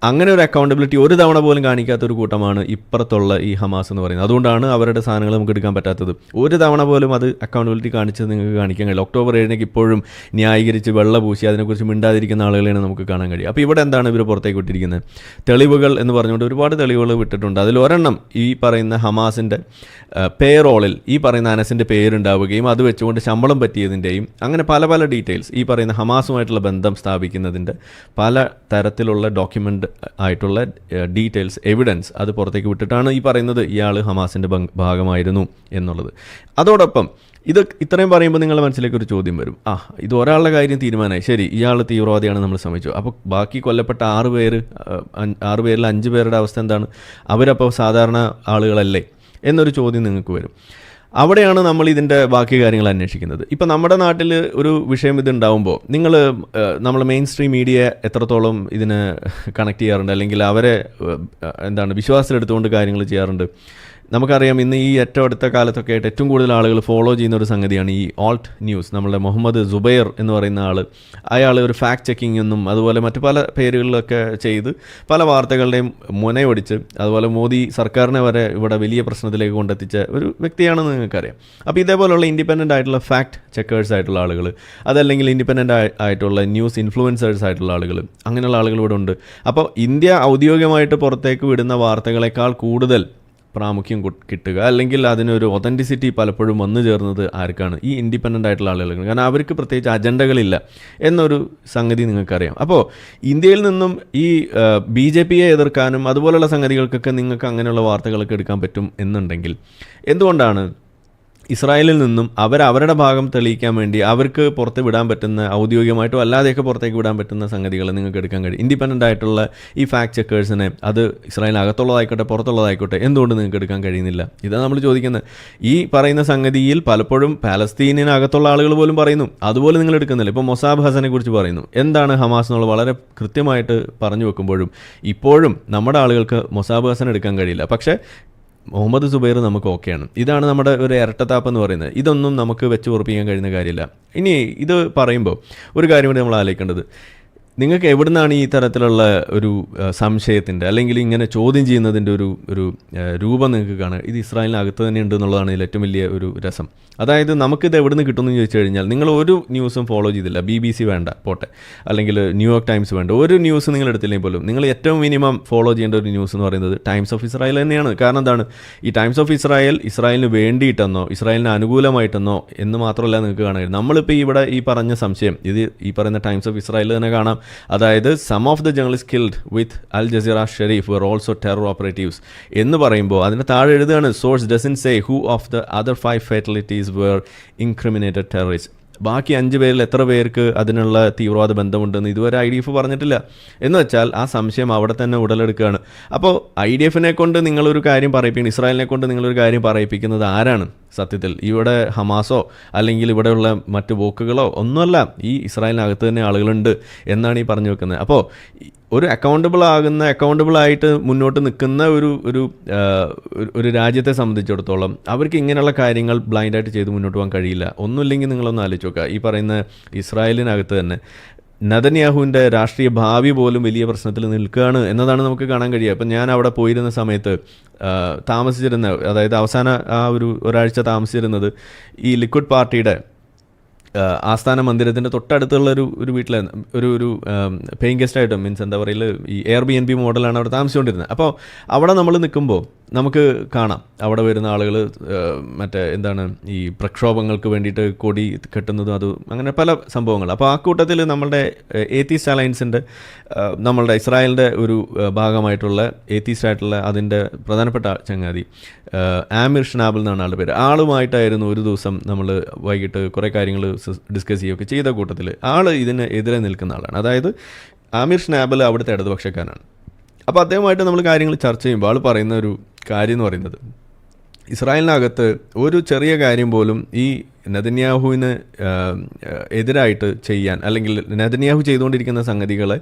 അങ്ങനെ ഒരു അക്കൗണ്ടബിലിറ്റി ഒരു തവണ പോലും കാണിക്കാത്ത ഒരു കൂട്ടമാണ് ഇപ്പുറത്തുള്ള ഈ ഹമാസ് എന്ന് പറയുന്നത്. അതുകൊണ്ടാണ് അവരുടെ സാധനങ്ങൾ നമുക്ക് എടുക്കാൻ പറ്റാത്തത്. ഒരു തവണ പോലും അത് അക്കൗണ്ടബിലിറ്റി കാണിച്ചത് നിങ്ങൾക്ക് കാണിക്കാൻ കഴിയില്ല. ഒക്ടോബർ ഏഴിനേക്ക് ഇപ്പോഴും ന്യായീകരിച്ച് വെള്ള പൂശി അതിനെക്കുറിച്ച് മിണ്ടാതിരിക്കുന്ന ആളുകളെയാണ് നമുക്ക് കാണാൻ കഴിയും അപ്പോൾ ഇവിടെ എന്താണ് ഇവർ പുറത്തേക്ക് വിട്ടിരിക്കുന്നത്? തെളിവുകൾ എന്ന് പറഞ്ഞുകൊണ്ട് ഒരുപാട് തെളിവുകൾ വിട്ടിട്ടുണ്ട്. അതിൽ ഒരെണ്ണം ഈ പറയുന്ന ഹമാസിന്റെ പേറോളിൽ ഈ പറയുന്ന അനസിന്റെ പേരുണ്ടാവുകയും അത് വെച്ചുകൊണ്ട് ശമ്പളം പറ്റിയതിന്റെയും അങ്ങനെ പല പല ഡീറ്റെയിൽസ് ഈ പറയുന്ന ഹമാസുമായിട്ടുള്ള ബന്ധം സ്ഥാപിക്കുന്നതിന്റെ പല തരത്തിലുള്ള ഡോക്യുമെന്റ് ആയിട്ടുള്ള ഡീറ്റെയിൽസ് എവിഡൻസ് അത് പുറത്തേക്ക് വിട്ടിട്ടാണ് ഈ പറയുന്നത്. ഇയാൾ ഹമാസിന്റെ ഭാഗമായിരുന്നു എന്നുള്ളത്. അതോടൊപ്പം ഇത് ഇത്രയും പറയുമ്പോൾ നിങ്ങളുടെ മനസ്സിലേക്ക് ഒരു ചോദ്യം വരും. ആ ഇത് ഒരാളുടെ കാര്യം തീരുമാനമായി. ശരി ഇയാൾ തീവ്രവാദിയാണ് നമ്മൾ ശ്രമിച്ചു അപ്പോൾ ബാക്കി കൊല്ലപ്പെട്ട ആറ് പേര് ആറ് പേരിൽ അഞ്ച് പേരുടെ അവസ്ഥ എന്താണ്? അവരപ്പോൾ സാധാരണ ആളുകളല്ലേ? എന്നൊരു ചോദ്യം നിങ്ങൾക്ക് വരും. അവിടെയാണ് നമ്മൾ ഇതിന്റെ ബാക്കി കാര്യങ്ങൾ അന്വേഷിക്കുന്നത്. ഇപ്പം നമ്മുടെ നാട്ടിൽ ഒരു വിഷയം ഇതുണ്ടാവുമ്പോൾ നിങ്ങൾ നമ്മൾ മെയിൻ സ്ട്രീം മീഡിയ എത്രത്തോളം ഇതിന് കണക്ട് ചെയ്യാറുണ്ട്? അല്ലെങ്കിൽ അവരെ എന്താണ് വിശ്വാസത്തിലെടുത്തുകൊണ്ട് കാര്യങ്ങൾ ചെയ്യാറുണ്ട്? നമുക്കറിയാം ഇന്ന് ഈ ഏറ്റവും അടുത്ത കാലത്തൊക്കെ ആയിട്ട് ഏറ്റവും കൂടുതൽ ആളുകൾ ഫോളോ ചെയ്യുന്ന ഒരു സംഗതിയാണ് ഈ ഓൾട്ട് ന്യൂസ് നമ്മുടെ മുഹമ്മദ് ജുബൈർ എന്ന് പറയുന്ന ആൾ അയാൾ ഒരു ഫാക്ട് ചെക്കിംഗ് എന്നും അതുപോലെ മറ്റു പല പേരുകളിലൊക്കെ ചെയ്ത് പല വാർത്തകളുടെയും മുനയൊടിച്ച് അതുപോലെ മോദി സർക്കാരിനെ വരെ ഇവിടെ വലിയ പ്രശ്നത്തിലേക്ക് കൊണ്ടെത്തിച്ച ഒരു വ്യക്തിയാണെന്ന് നിങ്ങൾക്കറിയാം. അപ്പോൾ ഇതേപോലുള്ള ഇൻഡിപെൻഡന്റ് ആയിട്ടുള്ള ഫാക്ട് ചെക്കേഴ്സ് ആയിട്ടുള്ള ആളുകൾ അതല്ലെങ്കിൽ ഇൻഡിപെൻഡന്റ് ആയിട്ടുള്ള ന്യൂസ് ഇൻഫ്ലുവൻസേഴ്സ് ആയിട്ടുള്ള ആളുകൾ അങ്ങനെയുള്ള ആളുകൾ ഇവിടെ ഉണ്ട്. അപ്പോൾ ഇന്ത്യ ഔദ്യോഗികമായിട്ട് പുറത്തേക്ക് വിടുന്ന വാർത്തകളെക്കാൾ കൂടുതൽ പ്രാമുഖ്യം കിട്ടുക അല്ലെങ്കിൽ അതിനൊരു ഒതന്റിസിറ്റി പലപ്പോഴും വന്നു ചേർന്നത് ആർക്കാണ്? ഈ ഇൻഡിപെൻഡന്റ് ആയിട്ടുള്ള ആളുകൾക്ക്. കാരണം അവർക്ക് പ്രത്യേകിച്ച് അജണ്ടകളില്ല എന്നൊരു സംഗതി നിങ്ങൾക്കറിയാം. അപ്പോൾ ഇന്ത്യയിൽ നിന്നും ഈ ബി ജെ പിയെ എതിർക്കാനും അതുപോലുള്ള സംഗതികൾക്കൊക്കെ നിങ്ങൾക്ക് അങ്ങനെയുള്ള വാർത്തകളൊക്കെ എടുക്കാൻ പറ്റും എന്നുണ്ടെങ്കിൽ എന്തുകൊണ്ടാണ് ഇസ്രായേലിൽ നിന്നും അവർ അവരുടെ ഭാഗം തെളിയിക്കാൻ വേണ്ടി അവർക്ക് പുറത്ത് വിടാൻ പറ്റുന്ന ഔദ്യോഗികമായിട്ടോ അല്ലാതെയൊക്കെ പുറത്തേക്ക് വിടാൻ പറ്റുന്ന സംഗതികൾ നിങ്ങൾക്ക് എടുക്കാൻ കഴിയും. ഇൻഡിപെൻഡന്റ് ആയിട്ടുള്ള ഈ ഫാക്ട് ചെക്കേഴ്സിനെ അത് ഇസ്രായേൽ അകത്തുള്ളതായിക്കോട്ടെ പുറത്തുള്ളതായിക്കോട്ടെ എന്തുകൊണ്ട് നിങ്ങൾക്ക് എടുക്കാൻ കഴിയുന്നില്ല? ഇതാണ് നമ്മൾ ചോദിക്കുന്നത് ഈ പറയുന്ന സംഗതിയിൽ പലപ്പോഴും പാലസ്തീനിനകത്തുള്ള ആളുകൾ പോലും പറയുന്നു. അതുപോലെ നിങ്ങൾ എടുക്കുന്നില്ല. ഇപ്പോൾ മൊസാബ് ഹസനെ കുറിച്ച് പറയുന്നു. എന്താണ് ഹമാസ് എന്നുള്ളത് വളരെ കൃത്യമായിട്ട് പറഞ്ഞു വെക്കുമ്പോഴും ഇപ്പോഴും നമ്മുടെ ആളുകൾക്ക് മൊസാബ് ഹസൻ എടുക്കാൻ കഴിയില്ല. പക്ഷേ മുഹമ്മദ് സുബൈർ നമുക്ക് ഓക്കെയാണ്. ഇതാണ് നമ്മുടെ ഒരു ഇരട്ടത്താപ്പ് എന്ന് പറയുന്നത്. ഇതൊന്നും നമുക്ക് വെച്ച് ഉറപ്പിക്കാൻ കഴിയുന്ന കാര്യമില്ല. ഇനി ഇത് പറയുമ്പോൾ ഒരു കാര്യം കൂടി നമ്മൾ ആലോചിക്കേണ്ടത്. നിങ്ങൾക്ക് എവിടുന്നാണ് ഈ തരത്തിലുള്ള ഒരു സംശയത്തിന്റെ അല്ലെങ്കിൽ ഇങ്ങനെ ചോദ്യം ചെയ്യുന്നതിന്റെ ഒരു ഒരു രൂപം നിങ്ങൾക്ക് കാണുക? ഇത് ഇസ്രായേലിനകത്ത് തന്നെ ഉണ്ട് എന്നുള്ളതാണ് ഇതിൽ ഏറ്റവും വലിയ ഒരു രസം. അതായത് നമുക്കിത് എവിടുന്ന് കിട്ടുമെന്ന് ചോദിച്ചു കഴിഞ്ഞാൽ നിങ്ങൾ ഒരു ന്യൂസും ഫോളോ ചെയ്തില്ല. ബി ബി സി വേണ്ട പോട്ടെ. അല്ലെങ്കിൽ ന്യൂയോർക്ക് ടൈംസ് വേണ്ട. ഒരു ന്യൂസ് നിങ്ങൾ എടുത്തില്ലെങ്കിൽ പോലും നിങ്ങൾ ഏറ്റവും മിനിമം ഫോളോ ചെയ്യേണ്ട ഒരു ന്യൂസ് എന്ന് പറയുന്നത് ടൈംസ് ഓഫ് ഇസ്രായേൽ തന്നെയാണ്. കാരണം എന്താണ്? ഈ ടൈംസ് ഓഫ് ഇസ്രായേൽ ഇസ്രായേലിന് വേണ്ടിയിട്ടെന്നോ ഇസ്രായേലിന് അനുകൂലമായിട്ടെന്നോ എന്ന് മാത്രമല്ല നിങ്ങൾക്ക് കാണാം നമ്മളിപ്പോൾ ഇവിടെ ഈ പറഞ്ഞ സംശയം ഇത് ഈ പറയുന്ന ടൈംസ് ഓഫ് ഇസ്രായേൽ തന്നെ കാണാം. അതായത് some of the journalist killed with Al Jazeera Sharif were also terror operatives എന്ന് പറയുമ്പോൾ അതിന്റെ താഴെ എഴുതുകയാണ് source doesn't say who of the other five fatalities were incriminated terrorist ബാക്കി അഞ്ച് പേരിൽ എത്ര പേർക്ക് അതിനുള്ള തീവ്രവാദ ബന്ധമുണ്ടെന്ന് ഇതുവരെ ഐ ഡി എഫ് പറഞ്ഞിട്ടില്ല. എന്ന് വെച്ചാൽ ആ സംശയം അവിടെ തന്നെ ഉടലെടുക്കുകയാണ്. അപ്പോൾ ഐ ഡി എഫിനെ കൊണ്ട് നിങ്ങളൊരു കാര്യം പറയിപ്പിക്കുന്നു ഇസ്രായേലിനെ കൊണ്ട് നിങ്ങളൊരു കാര്യം പറയിപ്പിക്കുന്നത് ആരാണ്? സത്യത്തിൽ ഇവിടെ ഹമാസോ അല്ലെങ്കിൽ ഇവിടെയുള്ള മറ്റ് വോക്കുകളോ ഒന്നുമല്ല. ഈ ഇസ്രായേലിനകത്ത് തന്നെ ആളുകളുണ്ട് എന്നാണ് ഈ പറഞ്ഞു വെക്കുന്നത്. അപ്പോൾ ഒരു അക്കൗണ്ടബിൾ ആകുന്ന അക്കൗണ്ടബിൾ ആയിട്ട് മുന്നോട്ട് നിൽക്കുന്ന ഒരു ഒരു ഒരു രാജ്യത്തെ സംബന്ധിച്ചിടത്തോളം അവർക്ക് ഇങ്ങനെയുള്ള കാര്യങ്ങൾ ബ്ലൈൻഡായിട്ട് ചെയ്ത് മുന്നോട്ട് പോകാൻ കഴിയില്ല. ഒന്നുമില്ലെങ്കിൽ നിങ്ങളൊന്ന് ആലോചിച്ച് നോക്കുക. ഈ പറയുന്ന ഇസ്രായേലിനകത്ത് തന്നെ നദന്യാഹുവിന്റെ രാഷ്ട്രീയ ഭാവി പോലും വലിയ പ്രശ്നത്തിൽ നിൽക്കുകയാണ് എന്നതാണ് നമുക്ക് കാണാൻ കഴിയുക. അപ്പം ഞാൻ അവിടെ പോയിരുന്ന സമയത്ത് താമസിച്ചിരുന്ന അതായത് അവസാന ആ ഒരു ഒരാഴ്ച താമസിച്ചിരുന്നത് ഈ ലിക്വിഡ് പാർട്ടിയുടെ ആസ്ഥാന മന്ദിരത്തിന്റെ തൊട്ടടുത്തുള്ള ഒരു ഒരു വീട്ടിലെ ഒരു ഒരു പേയിങ് ഗസ്റ്റായിട്ട് മീൻസ് എന്താ പറയുക ഈ എയർ ബി എൻ ബി മോഡലാണ് അവിടെ താമസിച്ചുകൊണ്ടിരുന്നത്. അപ്പോൾ അവിടെ നമ്മൾ നിൽക്കുമ്പോൾ നമുക്ക് കാണാം. അവിടെ വരുന്ന ആളുകൾ മറ്റേ എന്താണ് ഈ പ്രക്ഷോഭങ്ങൾക്ക് വേണ്ടിയിട്ട് കൊടി കെട്ടുന്നതും അത് അങ്ങനെ പല സംഭവങ്ങൾ. അപ്പോൾ ആ കൂട്ടത്തിൽ നമ്മളുടെ ഏത്തീസ്റ്റ് അലയൻസിന്റെ നമ്മളുടെ ഇസ്രായേലിന്റെ ഒരു ഭാഗമായിട്ടുള്ള ഏത്തീസ്റ്റ് ആയിട്ടുള്ള അതിന്റെ പ്രധാനപ്പെട്ട ചങ്ങാതി ആമിർ ഷനാബിൾ എന്നാണ് ആളുടെ പേര്. ആളുമായിട്ടായിരുന്നു ഒരു ദിവസം നമ്മൾ വൈകിട്ട് കുറേ കാര്യങ്ങൾ ഡിസ്കസ് ചെയ്യുകയൊക്കെ ചെയ്ത കൂട്ടത്തിൽ ആൾ ഇതിന് എതിരെ നിൽക്കുന്ന ആളാണ്. അതായത് ആമിർ ഷ്നാബൽ അവിടുത്തെ ഇടതുപക്ഷക്കാരനാണ്. അപ്പോൾ അദ്ദേഹമായിട്ട് നമ്മൾ കാര്യങ്ങൾ ചർച്ച ചെയ്യുമ്പോൾ ആൾ പറയുന്ന ഒരു കാര്യം എന്ന് പറയുന്നത് ഇസ്രായേലിനകത്ത് ഒരു ചെറിയ കാര്യം പോലും ഈ നെതന്യാഹുവിന് എതിരായിട്ട് ചെയ്യാൻ അല്ലെങ്കിൽ നെതന്യാഹു ചെയ്തുകൊണ്ടിരിക്കുന്ന സംഗതികളെ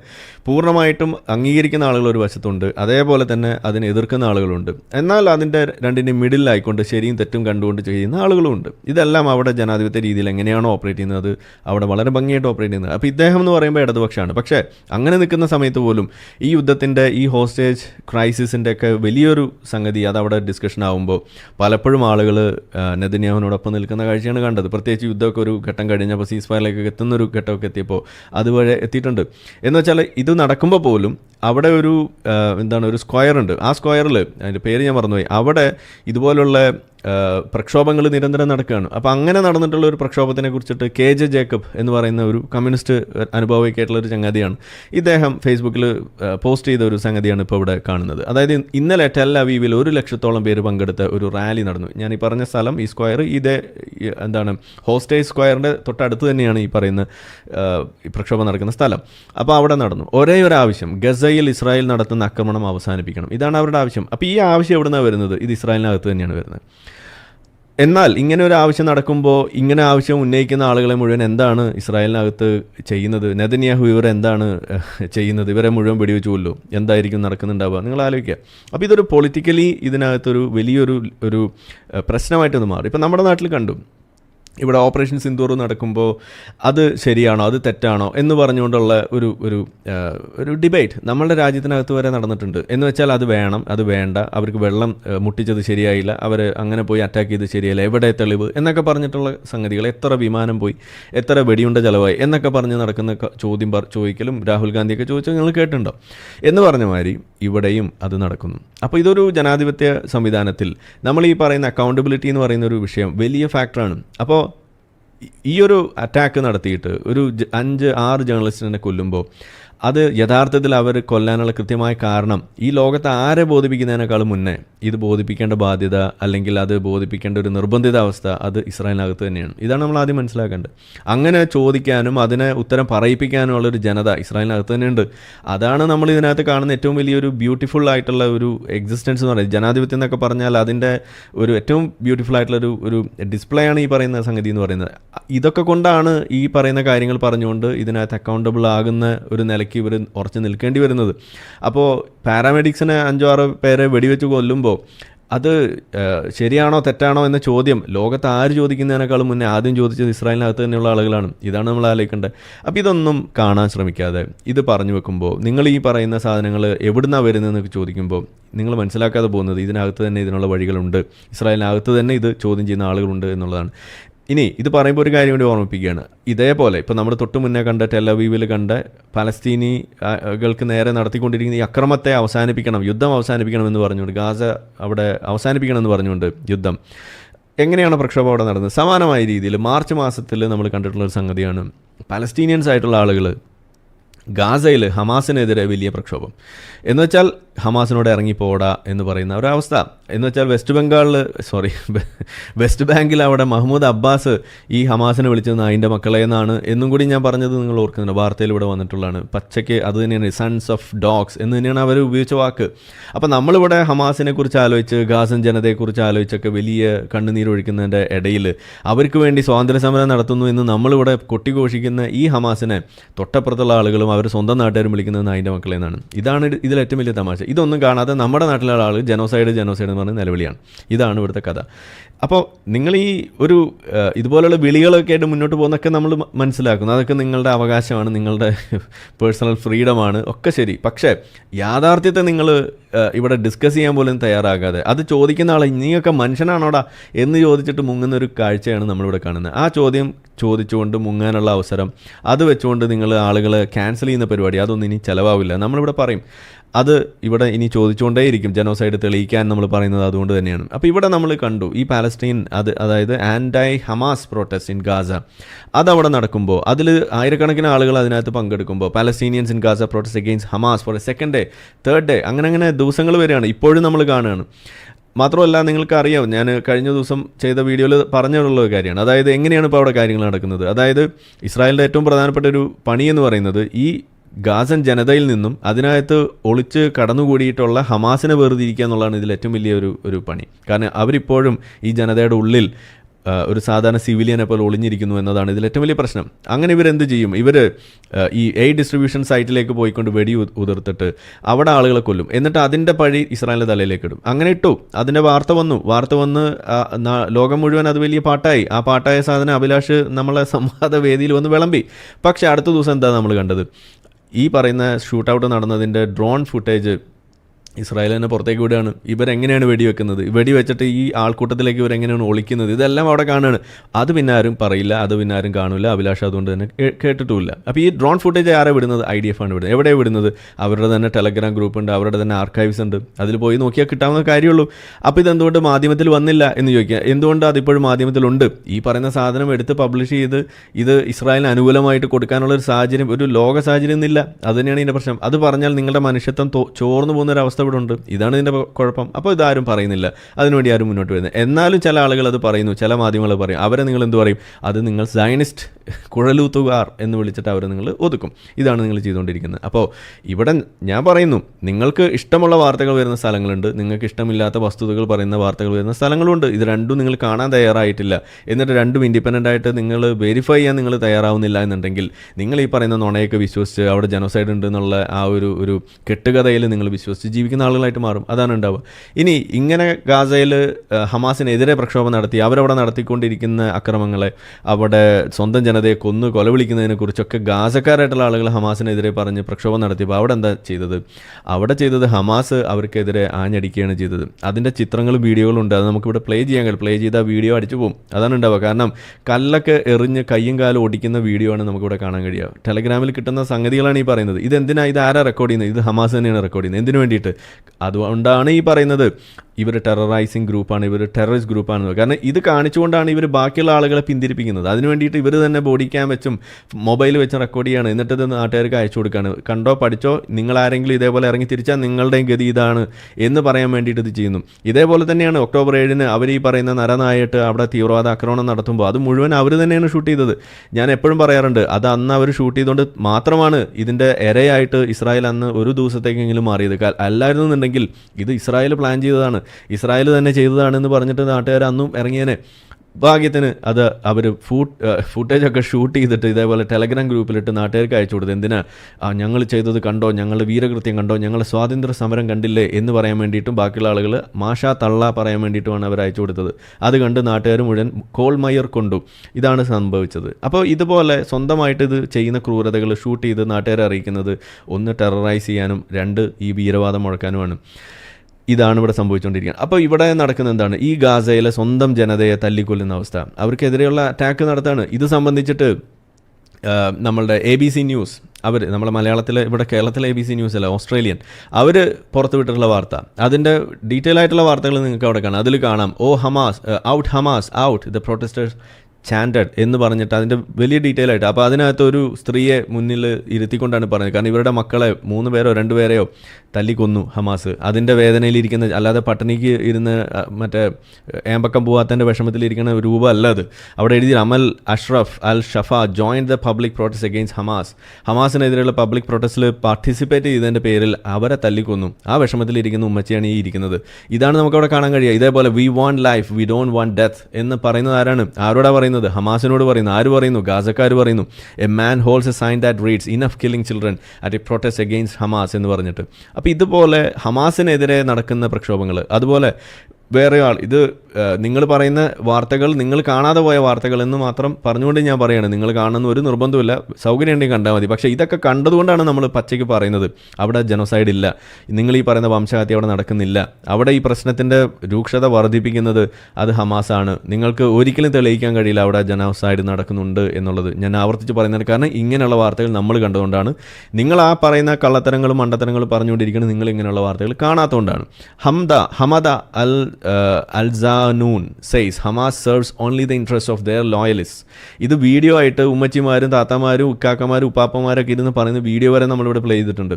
പൂർണമായിട്ടും അംഗീകരിക്കുന്ന ആളുകൾ ഒരു വശത്തുണ്ട്. അതേപോലെ തന്നെ അതിനെ എതിർക്കുന്ന ആളുകളുണ്ട്. എന്നാൽ അതിന്റെ രണ്ടിന്റെ മിഡിലായിക്കൊണ്ട് ശരിയും തെറ്റും കണ്ടുകൊണ്ട് ചെയ്യുന്ന ആളുകളുമുണ്ട് ഇതെല്ലാം അവിടെ ജനാധിപത്യ രീതിയിൽ എങ്ങനെയാണോ ഓപ്പറേറ്റ് ചെയ്യുന്നത് അവിടെ വളരെ ഭംഗിയായിട്ട് ഓപ്പറേറ്റ് ചെയ്യുന്നത്. അപ്പോൾ ഇദ്ദേഹം എന്ന് പറയുമ്പോൾ ഇടതുപക്ഷമാണ്. പക്ഷേ അങ്ങനെ നിൽക്കുന്ന സമയത്ത് പോലും ഈ യുദ്ധത്തിന്റെ ഈ ഹോസ്റ്റേജ് ക്രൈസിസിന്റെ ഒക്കെ വലിയൊരു സംഗതി അത് അവിടെ ഡിസ്കഷൻ ആകുമ്പോൾ പലപ്പോഴും ആളുകൾ നെതന്യാഹുവിനോടൊപ്പം നിൽക്കുന്ന കാഴ്ചയാണ് കണ്ടത്. പ്രത്യേകിച്ച് യുദ്ധമൊക്കെ ഒരു ഘട്ടം കഴിഞ്ഞപ്പോൾ സീസ് ഫയറിലേക്ക് എത്തുന്നൊരു ഘട്ടമൊക്കെ എത്തിയപ്പോൾ അതുവഴി എത്തിയിട്ടുണ്ട്. എന്ന് വെച്ചാൽ ഇത് നടക്കുമ്പോൾ പോലും അവിടെ ഒരു എന്താണ് ഒരു സ്ക്വയർ ഉണ്ട്. ആ സ്ക്വയറിൽ അതിന്റെ പേര് ഞാൻ മറന്നുപോയി. അവിടെ ഇതുപോലുള്ള പ്രക്ഷോഭങ്ങൾ നിരന്തരം നടക്കുകയാണ്. അപ്പോൾ അങ്ങനെ നടന്നിട്ടുള്ള ഒരു പ്രക്ഷോഭത്തിനെ കുറിച്ചിട്ട് കെ ജെ ജേക്കബ് എന്ന് പറയുന്ന ഒരു കമ്മ്യൂണിസ്റ്റ് അനുഭവിക്കായിട്ടുള്ള ഒരു ചങ്ങാതിയാണ് ഇദ്ദേഹം ഫേസ്ബുക്കിൽ പോസ്റ്റ് ചെയ്ത ഒരു സംഗതിയാണ് ഇപ്പോൾ ഇവിടെ കാണുന്നത്. അതായത് ഇന്നലെ ടെൽ അവീവിൽ ഒരു ലക്ഷത്തോളം പേര് പങ്കെടുത്ത ഒരു റാലി നടന്നു. ഞാൻ ഈ പറഞ്ഞ സ്ഥലം ഈ സ്ക്വയർ ഇതേ എന്താണ് ഹോസ്റ്റേ സ്ക്വയറിന്റെ തൊട്ടടുത്ത് തന്നെയാണ് ഈ പറയുന്ന പ്രക്ഷോഭം നടക്കുന്ന സ്ഥലം. അപ്പോൾ അവിടെ നടന്നു. ഒരേ ഒരു ആവശ്യം ഗസയിൽ ഇസ്രായേൽ നടത്തുന്ന ആക്രമണം അവസാനിപ്പിക്കണം. ഇതാണ് അവരുടെ ആവശ്യം. അപ്പോൾ ഈ ആവശ്യം എവിടെ നിന്നാണ് വരുന്നത്? ഇത് ഇസ്രായേലിനകത്ത് തന്നെയാണ് വരുന്നത്. എന്നാൽ ഇങ്ങനെ ഒരു ആവശ്യം നടക്കുമ്പോൾ ഇങ്ങനെ ആവശ്യം ഉന്നയിക്കുന്ന ആളുകളെ മുഴുവൻ എന്താണ് ഇസ്രായേലിനകത്ത് ചെയ്യുന്നത്? നെതന്യാഹു ഇവർ എന്താണ് ചെയ്യുന്നത്? ഇവരെ മുഴുവൻ വെടിവെച്ച് കൊല്ലോ എന്തായിരിക്കും നടക്കുന്നുണ്ടാവുക? നിങ്ങൾ ആലോചിക്കുക. അപ്പോൾ ഇതൊരു പൊളിറ്റിക്കലി ഇതിനകത്തൊരു വലിയൊരു ഒരു പ്രശ്നമായിട്ടൊന്ന് മാറി. ഇപ്പം നമ്മുടെ നാട്ടിൽ കണ്ടു. ഇവിടെ ഓപ്പറേഷൻ സിന്ദൂർ നടക്കുമ്പോൾ അത് ശരിയാണോ അത് തെറ്റാണോ എന്ന് പറഞ്ഞുകൊണ്ടുള്ള ഒരു ഒരു ഒരു ഡിബേറ്റ് നമ്മളുടെ രാജ്യത്തിനകത്ത് വരെ നടന്നിട്ടുണ്ട്. എന്ന് വെച്ചാൽ അത് വേണം അത് വേണ്ട. അവർക്ക് വെള്ളം മുട്ടിച്ചത് ശരിയായില്ല. അവർ അങ്ങനെ പോയി അറ്റാക്ക് ചെയ്ത് ശരിയായില്ല എവിടെ തെളിവ്? എന്നൊക്കെ പറഞ്ഞിട്ടുള്ള സംഗതികൾ. എത്ര വിമാനം പോയി? എത്ര വെടിയുണ്ട ചിലവായി? എന്നൊക്കെ പറഞ്ഞ് നടക്കുന്ന ചോദ്യം ചോദിക്കലും രാഹുൽ ഗാന്ധിയൊക്കെ ചോദിച്ചാൽ നിങ്ങൾ കേട്ടിട്ടുണ്ടോ? എന്ന് പറഞ്ഞ മാതിരി ഇവിടെയും അത് നടക്കുന്നു. അപ്പോൾ ഇതൊരു ജനാധിപത്യ സംവിധാനത്തിൽ നമ്മൾ ഈ പറയുന്ന അക്കൗണ്ടബിലിറ്റി എന്ന് പറയുന്ന ഒരു വിഷയം വലിയ ഫാക്ടറാണ് അപ്പോൾ ഈ ഒരു അറ്റാക്ക് നടത്തിയിട്ട് ഒരു അഞ്ച് ആറ് ജേർണലിസ്റ്റിനെ കൊല്ലുമ്പോൾ അത് യഥാർത്ഥത്തിൽ അവർ കൊല്ലാനുള്ള കൃത്യമായ കാരണം ഈ ലോകത്തെ ആരെ ബോധിപ്പിക്കുന്നതിനേക്കാളും മുന്നേ ഇത് ബോധിപ്പിക്കേണ്ട ബാധ്യത അല്ലെങ്കിൽ അത് ബോധിപ്പിക്കേണ്ട ഒരു നിർബന്ധിത അവസ്ഥ അത് ഇസ്രായേലിനകത്ത് തന്നെയാണ്. ഇതാണ് നമ്മൾ ആദ്യം മനസ്സിലാക്കേണ്ടത്. അങ്ങനെ ചോദിക്കാനും അതിനെ ഉത്തരം പറയിപ്പിക്കാനും ഉള്ളൊരു ജനത ഇസ്രായേലിനകത്ത് തന്നെയുണ്ട്. അതാണ് നമ്മൾ ഇതിനകത്ത് കാണുന്ന ഏറ്റവും വലിയൊരു ബ്യൂട്ടിഫുൾ ആയിട്ടുള്ള ഒരു എക്സിസ്റ്റൻസ് എന്ന് പറയുന്നത്. ജനാധിപത്യം എന്നൊക്കെ പറഞ്ഞാൽ അതിന്റെ ഒരു ഏറ്റവും ബ്യൂട്ടിഫുൾ ആയിട്ടുള്ള ഒരു ഒരു ഡിസ്പ്ലേ ആണ് ഈ പറയുന്ന സംഗതി എന്ന് പറയുന്നത്. ഇതൊക്കെ കൊണ്ടാണ് ഈ പറയുന്ന കാര്യങ്ങൾ പറഞ്ഞുകൊണ്ട് ഇതിനകത്ത് അക്കൗണ്ടബിൾ ആകുന്ന ഒരു നിലയ്ക്ക് ഇവർ ഉറച്ചു നിൽക്കേണ്ടി വരുന്നത്. അപ്പോൾ പാരാമെഡിക്സിനെ അഞ്ചോ ആറ് പേരെ വെടിവെച്ച് കൊല്ലുമ്പോൾ അത് ശരിയാണോ തെറ്റാണോ എന്ന ചോദ്യം ലോകത്ത് ആര് ചോദിക്കുന്നതിനേക്കാളും മുന്നേ ആദ്യം ചോദിച്ചത് ഇസ്രായേലിനകത്ത് തന്നെയുള്ള ആളുകളാണ്. ഇതാണ് നമ്മൾ ആലോചിക്കേണ്ടത്. അപ്പോൾ ഇതൊന്നും കാണാൻ ശ്രമിക്കാതെ ഇത് പറഞ്ഞു വെക്കുമ്പോൾ നിങ്ങൾ ഈ പറയുന്ന സാധനങ്ങൾ എവിടുന്നാണ് വരുന്നതെന്നൊക്കെ ചോദിക്കുമ്പോൾ നിങ്ങൾ മനസ്സിലാക്കാതെ പോകുന്നത് ഇതിനകത്ത് തന്നെ ഇതിനുള്ള വഴികളുണ്ട്. ഇസ്രായേലിനകത്ത് തന്നെ ഇത് ചോദ്യം ചെയ്യുന്ന ആളുകളുണ്ട് എന്നുള്ളതാണ്. ഇനി ഇത് പറയുമ്പോൾ ഒരു കാര്യം കൂടി ഓർമ്മിപ്പിക്കുകയാണ്. ഇതേപോലെ ഇപ്പോൾ നമ്മൾ തൊട്ട് മുന്നേ കണ്ട ടെലവീവിൽ കണ്ട പലസ്തീനികൾക്ക് നേരെ നടത്തിക്കൊണ്ടിരിക്കുന്ന ഈ അക്രമത്തെ അവസാനിപ്പിക്കണം യുദ്ധം അവസാനിപ്പിക്കണം എന്ന് പറഞ്ഞുകൊണ്ട് ഗാസ അവിടെ അവസാനിപ്പിക്കണം എന്ന് പറഞ്ഞുകൊണ്ട് യുദ്ധം. എങ്ങനെയാണ് പ്രക്ഷോഭം അവിടെ നടന്നത്? സമാനമായ രീതിയിൽ മാർച്ച് മാസത്തിൽ നമ്മൾ കണ്ടിട്ടുള്ള ഒരു സംഗതിയാണ്. പലസ്തീനിയൻസ് ആയിട്ടുള്ള ആളുകൾ ഗാസയിൽ ഹമാസിനെതിരെ വലിയ പ്രക്ഷോഭം. എന്ന് വെച്ചാൽ ഹമാസിനോട് ഇറങ്ങിപ്പോടാ എന്ന് പറയുന്ന ഒരവസ്ഥ. എന്ന് വെച്ചാൽ വെസ്റ്റ് ബംഗാളിൽ സോറി വെസ്റ്റ് ബാങ്കിൽ അവിടെ മഹ്മൂദ് അബ്ബാസ് ഈ ഹമാസിനെ വിളിച്ചത് നായിന്റെ മക്കളെ എന്നാണ് എന്നും കൂടി ഞാൻ പറഞ്ഞത് നിങ്ങൾ ഓർക്കുന്നുണ്ട്. വാർത്തയിൽ ഇവിടെ വന്നിട്ടുള്ളതാണ്. പച്ചയ്ക്ക് അത് തന്നെയാണ് സൺസ് ഓഫ് ഡോഗ്സ് എന്ന് തന്നെയാണ് അവർ ഉപയോഗിച്ച വാക്ക്. അപ്പോൾ നമ്മളിവിടെ ഹമാസിനെ കുറിച്ച് ആലോചിച്ച് ഗാസൻ ജനതയെക്കുറിച്ച് ആലോചിച്ചൊക്കെ വലിയ കണ്ണുനീരൊഴിക്കുന്നതിന്റെ ഇടയിൽ അവർക്ക് വേണ്ടി സ്വാതന്ത്ര്യ സമരം നടത്തുന്നു എന്ന് നമ്മളിവിടെ കൊട്ടിഘോഷിക്കുന്ന ഈ ഹമാസിനെ തൊട്ടപ്പുറത്തുള്ള ആളുകളും അവർ സ്വന്തം നാട്ടുകാരും വിളിക്കുന്നത് നായിന്റെ മക്കളെ എന്നാണ്. ഇതാണ് ഇതിലേറ്റവും വലിയ തമാശ. ഇതൊന്നും കാണാതെ നമ്മുടെ നാട്ടിലുള്ള ആൾ ജനോസൈഡ് ജനോസൈഡ് എന്ന് പറഞ്ഞ നിലവിളിയാണ്. ഇതാണ് ഇവിടുത്തെ കഥ. അപ്പോൾ നിങ്ങൾ ഈ ഒരു ഇതുപോലെയുള്ള വിളികളൊക്കെ ആയിട്ട് മുന്നോട്ട് പോകുന്നൊക്കെ നമ്മൾ മനസ്സിലാക്കുന്നു. അതൊക്കെ നിങ്ങളുടെ അവകാശമാണ് നിങ്ങളുടെ പേഴ്സണൽ ഫ്രീഡമാണ് ഒക്കെ ശരി. പക്ഷേ യാഥാർത്ഥ്യത്തെ നിങ്ങൾ ഇവിടെ ഡിസ്കസ് ചെയ്യാൻ പോലും തയ്യാറാകാതെ അത് ചോദിക്കുന്ന ആളെ നീയൊക്കെ മനുഷ്യനാണോടാ എന്ന് ചോദിച്ചിട്ട് മുങ്ങുന്ന ഒരു കാഴ്ചയാണ് നമ്മളിവിടെ കാണുന്നത്. ആ ചോദ്യം ചോദിച്ചുകൊണ്ട് മുങ്ങാനുള്ള അവസരം അത് വെച്ചുകൊണ്ട് നിങ്ങൾ ആളുകളെ ക്യാൻസൽ ചെയ്യുന്ന പരിപാടി അതൊന്നും ഇനി ചിലവാവില്ല. നമ്മളിവിടെ പറയും അത് ഇവിടെ ഇനി ചോദിച്ചുകൊണ്ടേയിരിക്കും. ജനോസൈഡ് തെളിയിക്കാൻ നമ്മൾ പറയുന്നത് അതുകൊണ്ട് തന്നെയാണ്. അപ്പോൾ ഇവിടെ നമ്മൾ കണ്ടു ഈ പാലസ്തീൻ അത് അതായത് anti Hamas protest in Gaza. അതവിടെ നടക്കുമ്പോൾ അതിൽ ആയിരക്കണക്കിന് ആളുകൾ അതിനകത്ത് പങ്കെടുക്കുമ്പോൾ Palestinians in Gaza protest against Hamas for second day third day അങ്ങനെ അങ്ങനെ ദിവസങ്ങൾ വരെയാണ്. ഇപ്പോഴും നമ്മൾ കാണുകയാണ്. മാത്രമല്ല നിങ്ങൾക്ക് അറിയാം ഞാൻ കഴിഞ്ഞ ദിവസം ചെയ്ത വീഡിയോയിൽ പറഞ്ഞുള്ള ഒരു കാര്യമാണ്. അതായത് എങ്ങനെയാണ് ഇപ്പോൾ അവിടെ കാര്യങ്ങൾ നടക്കുന്നത്? അതായത് ഇസ്രായേലിന്റെ ഏറ്റവും പ്രധാനപ്പെട്ട ഒരു പണി എന്ന് പറയുന്നത് ഈ ഗാസൻ ജനതയിൽ നിന്നും അതിനകത്ത് ഒളിച്ച് കടന്നുകൂടിയിട്ടുള്ള ഹമാസിനെ വേർതിരിക്കുക എന്നുള്ളതാണ് ഇതിൽ ഏറ്റവും വലിയ ഒരു ഒരു പണി. കാരണം അവരിപ്പോഴും ഈ ജനതയുടെ ഉള്ളിൽ ഒരു സാധാരണ സിവിലിയനെ പോലെ ഒളിഞ്ഞിരിക്കുന്നു എന്നതാണ് ഇതിൽ ഏറ്റവും വലിയ പ്രശ്നം. അങ്ങനെ ഇവരെന്ത് ചെയ്യും? ഇവർ ഈ എയ്ഡ് ഡിസ്ട്രിബ്യൂഷൻ സൈറ്റിലേക്ക് പോയിക്കൊണ്ട് വെടി ഉതിർത്തിട്ട് അവിടെ ആളുകളെ കൊല്ലും. എന്നിട്ട് അതിന്റെ പഴി ഇസ്രായേലിന്റെ തലയിലേക്ക് ഇടും അങ്ങനെ ഇട്ടു. അതിന്റെ വാർത്ത വന്നു. വാർത്ത വന്ന് ലോകം മുഴുവൻ അത് വലിയ പാട്ടായി. ആ പാട്ടായ സാധനം അഭിലാഷ് നമ്മളെ സംവാദ വേദിയിൽ വന്ന് വിളമ്പി. പക്ഷേ അടുത്ത ദിവസം എന്താ നമ്മൾ കണ്ടത്? ഈ പറയുന്ന ഷൂട്ടൗട്ട് നടന്നതിന്റെ ഡ്രോൺ ഫുട്ടേജ് ഇസ്രായേൽ തന്നെ പുറത്തേക്ക് വിടുകയാണ്. ഇവരെങ്ങനെയാണ് വെടിവെക്കുന്നത്? വെടിവെച്ചിട്ട് ഈ ആൾക്കൂട്ടത്തിലേക്ക് ഇവരെങ്ങനെയാണ് ഒളിക്കുന്നത്? ഇതെല്ലാം അവിടെ കാണുകയാണ്. അത് പിന്നെ ആരും പറയില്ല അത് പിന്നെ ആരും കാണില്ല അഭിലാഷ് അതുകൊണ്ട് തന്നെ കേട്ടിട്ടുമില്ല. അപ്പോൾ ഈ ഡ്രോൺ ഫുട്ടേജ് ആരാ വിടുന്നത്? ഐ ഡി എഫ് ആണ് വിടുന്നത്. എവിടെയാണ് വിടുന്നത്? അവരുടെ തന്നെ ടെലഗ്രാം ഗ്രൂപ്പ് ഉണ്ട് അവരുടെ തന്നെ ആർക്കൈവ്സ് ഉണ്ട്. അതിൽ പോയി നോക്കിയാൽ കിട്ടാവുന്ന കാര്യമുള്ളൂ. അപ്പോൾ ഇതെന്തുകൊണ്ട് മാധ്യമത്തിൽ വന്നില്ല എന്ന് ചോദിക്കുക. എന്തുകൊണ്ട് അതിപ്പോഴും മാധ്യമത്തിലുണ്ട്? ഈ പറയുന്ന സാധനം എടുത്ത് പബ്ലിഷ് ചെയ്ത് ഇത് ഇസ്രായേലിന് അനുകൂലമായിട്ട് കൊടുക്കാനുള്ള ഒരു സാഹചര്യം ഒരു ലോക സാഹചര്യം ഒന്നുമില്ല അത് തന്നെയാണ് ഇതിന്റെ പ്രശ്നം. അത് പറഞ്ഞാൽ നിങ്ങളുടെ മനുഷ്യത്വം ചോർന്നു പോകുന്ന ഒരു അവസ്ഥ ഇവിടെ ഉണ്ട് ഇതാണ് ഇതിന്റെ കുഴപ്പം. അപ്പോൾ ഇതാരും പറയുന്നില്ല. അതിനുവേണ്ടി ആരും മുന്നോട്ട് വരുന്നത് എന്നാലും ചില ആളുകൾ അത് പറയുന്നു. ചില മാധ്യമങ്ങൾ പറയും. അവരെ നിങ്ങൾ എന്ത് പറയും? അത് നിങ്ങൾ സയനിസ്റ്റ് കുഴലൂത്തുകാർ എന്ന് വിളിച്ചിട്ട് അവർ നിങ്ങൾ ഒതുക്കും. ഇതാണ് നിങ്ങൾ ചെയ്തുകൊണ്ടിരിക്കുന്നത്. അപ്പോൾ ഇവിടെ ഞാൻ പറയുന്നു നിങ്ങൾക്ക് ഇഷ്ടമുള്ള വാർത്തകൾ വരുന്ന സ്ഥലങ്ങളുണ്ട് നിങ്ങൾക്ക് ഇഷ്ടമില്ലാത്ത വസ്തുതകൾ പറയുന്ന വാർത്തകൾ വരുന്ന സ്ഥലങ്ങളുണ്ട്. ഇത് രണ്ടും നിങ്ങൾ കാണാൻ തയ്യാറായിട്ടില്ല. എന്നിട്ട് രണ്ടും ഇൻഡിപെൻഡന്റ് ആയിട്ട് നിങ്ങൾ വെരിഫൈ ചെയ്യാൻ നിങ്ങൾ തയ്യാറാവുന്നില്ല എന്നുണ്ടെങ്കിൽ നിങ്ങൾ ഈ പറയുന്ന നുണയൊക്കെ വിശ്വസിച്ച് അവിടെ ജനോസൈഡ് ഉണ്ട് എന്നുള്ള ആ ഒരു ഒരു കെട്ടുകഥയിൽ നിങ്ങൾ വിശ്വസിച്ച് ജീവിക്കുന്ന ആളുകളായിട്ട് മാറും. അതാണ് ഉണ്ടാവുക. ഇനി ഇങ്ങനെ ഗാസയിൽ ഹമാസിനെതിരെ പ്രക്ഷോഭം നടത്തി അവരവിടെ നടത്തിക്കൊണ്ടിരിക്കുന്ന അക്രമങ്ങളെ അവിടെ സ്വന്തം ജനതയെ കൊന്നു കൊലവിളിക്കുന്നതിനെ കുറിച്ചൊക്കെ ഗാസക്കാരായിട്ടുള്ള ആളുകൾ ഹമാസിനെതിരെ പറഞ്ഞ് പ്രക്ഷോഭം നടത്തിയപ്പോൾ അവിടെ എന്താ ചെയ്തത്? അവിടെ ചെയ്തത് ഹമാസ് അവർക്കെതിരെ ആഞ്ഞടിക്കുകയാണ് ചെയ്തത്. അതിന്റെ ചിത്രങ്ങളും വീഡിയോകളും ഉണ്ട്. അത് നമുക്കിവിടെ പ്ലേ ചെയ്യാൻ കഴിയും. പ്ലേ ചെയ്ത വീഡിയോ അടിച്ചു പോകും അതാണ് ഉണ്ടാവുക. കാരണം കല്ലൊക്കെ എറിഞ്ഞ് കയ്യും കാലും ഓടിക്കുന്ന വീഡിയോ ആണ് നമുക്കിവിടെ കാണാൻ കഴിയുക. ടെലഗ്രാമിൽ കിട്ടുന്ന സംഗതികളാണ് ഈ പറയുന്നത്. ഇത് എന്തിനാണ് ഇത് ആരാ റെക്കോർഡ് ചെയ്യുന്നത്? ഇത് ഹമാസ് തന്നെയാണ് റെക്കോർഡ് ചെയ്യുന്നത്. എന്തിനു വേണ്ടിയിട്ട്? അതുകൊണ്ടാണ് ഈ പറയുന്നത്. ഇവർ ടെററൈസിങ് ഗ്രൂപ്പാണ് ഇവർ ടെററിസ്റ്റ് ഗ്രൂപ്പാണെന്ന് കാരണം ഇത് കാണിച്ചുകൊണ്ടാണ് ഇവർ ബാക്കിയുള്ള ആളുകളെ പിന്തിരിപ്പിക്കുന്നത്. അതിന് വേണ്ടിയിട്ട് ഇവർ തന്നെ ബോഡി ക്യാം വെച്ചും മൊബൈൽ വെച്ചും റെക്കോർഡ് ചെയ്യാണ്. എന്നിട്ട് ഇത് നാട്ടുകാർക്ക് അയച്ചു കൊടുക്കുകയാണ് കണ്ടോ പഠിച്ചോ നിങ്ങൾ ആരെങ്കിലും ഇതേപോലെ ഇറങ്ങി തിരിച്ചാൽ നിങ്ങളുടെയും ഗതി ഇതാണ് എന്ന് പറയാൻ വേണ്ടിയിട്ട് ഇത് ചെയ്യുന്നു. ഇതേപോലെ തന്നെയാണ് ഒക്ടോബർ ഏഴിന് അവർ ഈ പറയുന്ന നരനായിട്ട് അവിടെ തീവ്രവാദ ആക്രമണം നടത്തുമ്പോൾ അത് മുഴുവൻ അവർ തന്നെയാണ് ഷൂട്ട് ചെയ്തത്. ഞാൻ എപ്പോഴും പറയാറുണ്ട് അത് അന്ന് അവർ ഷൂട്ട് ചെയ്തുകൊണ്ട് മാത്രമാണ് ഇതിന്റെ ഇരയായിട്ട് ഇസ്രായേൽ അന്ന് ഒരു ദിവസത്തേക്കെങ്കിലും മാറിയത്. അല്ലായിരുന്നു അല്ലായിരുന്നുണ്ടെങ്കിൽ ഇത് ഇസ്രായേൽ പ്ലാൻ ചെയ്തതാണ്. ഇസ്രായേൽ തന്നെ ചെയ്തതാണെന്ന് പറഞ്ഞിട്ട് നാട്ടുകാർ അന്നും ഇറങ്ങിയനെ. ഭാഗ്യത്തിന് അത് അവർ ഫൂട്ട് ഫുട്ടേജൊക്കെ ഷൂട്ട് ചെയ്തിട്ട് ഇതേപോലെ ടെലഗ്രാം ഗ്രൂപ്പിലിട്ട് നാട്ടുകാർക്ക് അയച്ചു കൊടുത്തു. എന്തിനാ? ഞങ്ങൾ ചെയ്തത് കണ്ടോ? ഞങ്ങളുടെ വീരകൃത്യം കണ്ടോ? ഞങ്ങളുടെ സ്വാതന്ത്ര്യ സമരം കണ്ടില്ലേ എന്ന് പറയാൻ വേണ്ടിയിട്ടും ബാക്കിയുള്ള ആളുകൾ മാഷാ തള്ള പറയാൻ വേണ്ടിയിട്ടുമാണ് അവർ അയച്ചു കൊടുത്തത്. അത് കണ്ട് നാട്ടുകാർ മുഴുവൻ കോൾമയർ കൊണ്ടു. ഇതാണ് സംഭവിച്ചത്. അപ്പോൾ ഇതുപോലെ സ്വന്തമായിട്ട് ഇത് ചെയ്യുന്ന ക്രൂരതകൾ ഷൂട്ട് ചെയ്ത് നാട്ടുകാരെ അറിയിക്കുന്നത് ഒന്ന് ടെററൈസ് ചെയ്യാനും രണ്ട് ഈ വീരവാദം മുഴക്കാനുമാണ്. ഇതാണ് ഇവിടെ സംഭവിച്ചുകൊണ്ടിരിക്കുന്നത്. അപ്പോൾ ഇവിടെ നടക്കുന്ന എന്താണ്? ഈ ഗാസയിലെ സ്വന്തം ജനതയെ തല്ലിക്കൊല്ലുന്ന അവസ്ഥ. അവർക്കെതിരെയുള്ള അറ്റാക്ക് നടത്താണ്. ഇത് സംബന്ധിച്ചിട്ട് നമ്മളുടെ എ ബി സി ന്യൂസ് അവർ നമ്മളെ മലയാളത്തിലെ ഇവിടെ കേരളത്തിലെ എ ബി സി ന്യൂസ് അല്ല ഓസ്ട്രേലിയൻ അവർ പുറത്തുവിട്ടിട്ടുള്ള വാർത്ത. അതിന്റെ ഡീറ്റെയിൽ ആയിട്ടുള്ള വാർത്തകൾ നിങ്ങൾക്ക് അവിടെ കാണാം. അതിൽ കാണാം ഓ Hamas out Hamas out the protesters chanted എന്ന് പറഞ്ഞിട്ട് അതിന്റെ വലിയ ഡീറ്റെയിൽ ആയിട്ട്. അപ്പോൾ അതിനകത്ത് ഒരു സ്ത്രീയെ മുന്നിൽ ഇരുത്തിക്കൊണ്ടാണ് പറഞ്ഞത്. കാരണം ഇവരുടെ മക്കളെ മൂന്ന് പേരോ രണ്ട് പേരെയോ തല്ലിക്കൊന്നു ഹമാസ്. അതിന്റെ വേദനയിലിരിക്കുന്ന അല്ലാതെ പട്ടിണിക്ക് ഇരുന്ന് മറ്റേ ഏമ്പക്കം പോവാത്തതിന്റെ വിഷമത്തിലിരിക്കുന്ന രൂപ അല്ല അത്. അവിടെ എഴുതി Amal Ashraf al Shafa join the public protest against Hamas ഹമാസിനെതിരെയുള്ള public പ്രൊട്ടസ്റ്റിൽ പാർട്ടിസിപ്പേറ്റ് ചെയ്തതിന്റെ പേരിൽ അവരെ തല്ലിക്കൊന്നു. ആ വിഷമത്തിലിരിക്കുന്ന ഉമ്മച്ചിയാണ് ഈ ഇരിക്കുന്നത്. ഇതാണ് നമുക്കവിടെ കാണാൻ കഴിയുക. ഇതേപോലെ we want life we don't want death എന്ന് പറയുന്നത് ആരാണ്? ആരോടാ പറയുന്നത്? ഹമാസിനോട് പറയുന്നു ആര് പറയുന്നു? ഗാസക്കാർ പറയുന്നു a man holds a sign that reads enough killing children at a protest against Hamas എന്ന് പറഞ്ഞിട്ട്. അപ്പോൾ ഇതുപോലെ ഹമാസിനെതിരെ നടക്കുന്ന പ്രക്ഷോഭങ്ങൾ അതുപോലെ വേറെ ആൾ ഇത് നിങ്ങൾ പറയുന്ന വാർത്തകൾ നിങ്ങൾ കാണാതെ പോയ വാർത്തകൾ എന്ന് മാത്രം പറഞ്ഞുകൊണ്ട് ഞാൻ പറയുകയാണ്. നിങ്ങൾ കാണുന്ന ഒരു നിർബന്ധമില്ല സൗകര്യം ഉണ്ടെങ്കിൽ കണ്ടാൽ മതി. പക്ഷേ ഇതൊക്കെ കണ്ടതുകൊണ്ടാണ് നമ്മൾ പച്ചയ്ക്ക് പറയുന്നത്. അവിടെ ജനോസൈഡ് ഇല്ല. നിങ്ങൾ ഈ പറയുന്ന വംശഹത്യ അവിടെ നടക്കുന്നില്ല. അവിടെ ഈ പ്രശ്നത്തിന്റെ രൂക്ഷത വർദ്ധിപ്പിക്കുന്നത് അത് ഹമാസാണ്. നിങ്ങൾക്ക് ഒരിക്കലും തെളിയിക്കാൻ കഴിയില്ല അവിടെ ജനോസൈഡ് നടക്കുന്നുണ്ട് എന്നുള്ളത്. ഞാൻ ആവർത്തിച്ച് പറയുന്നത് കാരണം ഇങ്ങനെയുള്ള വാർത്തകൾ നമ്മൾ കണ്ടതുകൊണ്ടാണ്. നിങ്ങൾ ആ പറയുന്ന കള്ളത്തരങ്ങളും മണ്ടത്തരങ്ങളും പറഞ്ഞുകൊണ്ടിരിക്കുന്നത് നിങ്ങൾ ഇങ്ങനെയുള്ള വാർത്തകൾ കാണാത്തതുകൊണ്ടാണ്. Hamda Hamada al Alsanoun says Hamas serves only the interest of their loyalist ഇത് വീഡിയോ ആയിട്ട് ഉമ്മച്ചിമാരും താത്തമാരും ഉക്കാക്കമാരും ഉപ്പാപ്പമാരൊക്കെ ഇരുന്ന് പറയുന്ന വീഡിയോ വരെ നമ്മളിവിടെ പ്ലേ ചെയ്തിട്ടുണ്ട്.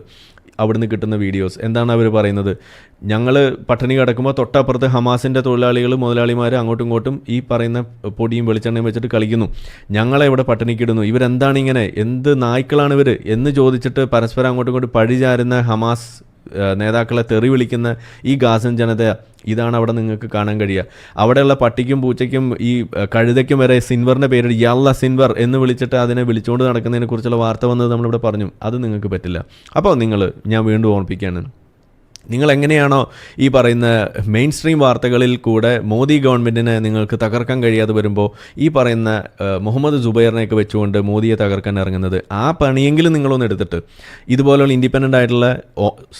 അവിടുന്ന് കിട്ടുന്ന വീഡിയോസ് എന്താണ് അവർ പറയുന്നത്? ഞങ്ങൾ പട്ടിണി കിടക്കുമ്പോൾ തൊട്ടപ്പുറത്ത് ഹമാസിന്റെ തൊഴിലാളികൾ മുതലാളിമാർ അങ്ങോട്ടും ഇങ്ങോട്ടും ഈ പറയുന്ന പൊടിയും വെളിച്ചെണ്ണയും വെച്ചിട്ട് കളിക്കുന്നു. ഞങ്ങളെ ഇവിടെ പട്ടിണിക്കിടുന്നു. ഇവരെന്താണ് ഇങ്ങനെ? എന്ത് നായ്ക്കളാണ് ഇവർ എന്ന് ചോദിച്ചിട്ട് പരസ്പരം അങ്ങോട്ടും ഇങ്ങോട്ടും പഴിചാരുന്ന ഹമാസ് നേതാക്കളെ തെറി വിളിക്കുന്ന ഈ ഗാസൻ ജനത ഇതാണ് അവിടെ നിങ്ങൾക്ക് കാണാൻ കഴിയുക. അവിടെയുള്ള പട്ടിക്കും പൂച്ചയ്ക്കും ഈ കഴുതയ്ക്കും വരെ സിൻവറിന്റെ പേര് യല്ല സിൻവർ എന്ന് വിളിച്ചിട്ട് അതിനെ വിളിച്ചുകൊണ്ട് നടക്കുന്നതിനെ കുറിച്ചുള്ള വാർത്ത വന്നത് നമ്മളിവിടെ പറഞ്ഞു. അത് നിങ്ങൾക്ക് പറ്റില്ല. അപ്പോൾ നിങ്ങൾ ഞാൻ വീണ്ടും ഓർമ്മിപ്പിക്കുകയാണ് നിങ്ങൾ എങ്ങനെയാണോ ഈ പറയുന്ന മെയിൻ സ്ട്രീം വാർത്തകളിൽ കൂടെ മോദി ഗവൺമെന്റിനെ നിങ്ങൾക്ക് തകർക്കാൻ കഴിയാതെ വരുമ്പോൾ ഈ പറയുന്ന മുഹമ്മദ് ജുബൈറിനെയൊക്കെ വെച്ചുകൊണ്ട് മോദിയെ തകർക്കാൻ ഇറങ്ങുന്നത് ആ പണിയെങ്കിലും നിങ്ങളൊന്ന് എടുത്തിട്ട് ഇതുപോലുള്ള ഇൻഡിപെൻഡന്റ് ആയിട്ടുള്ള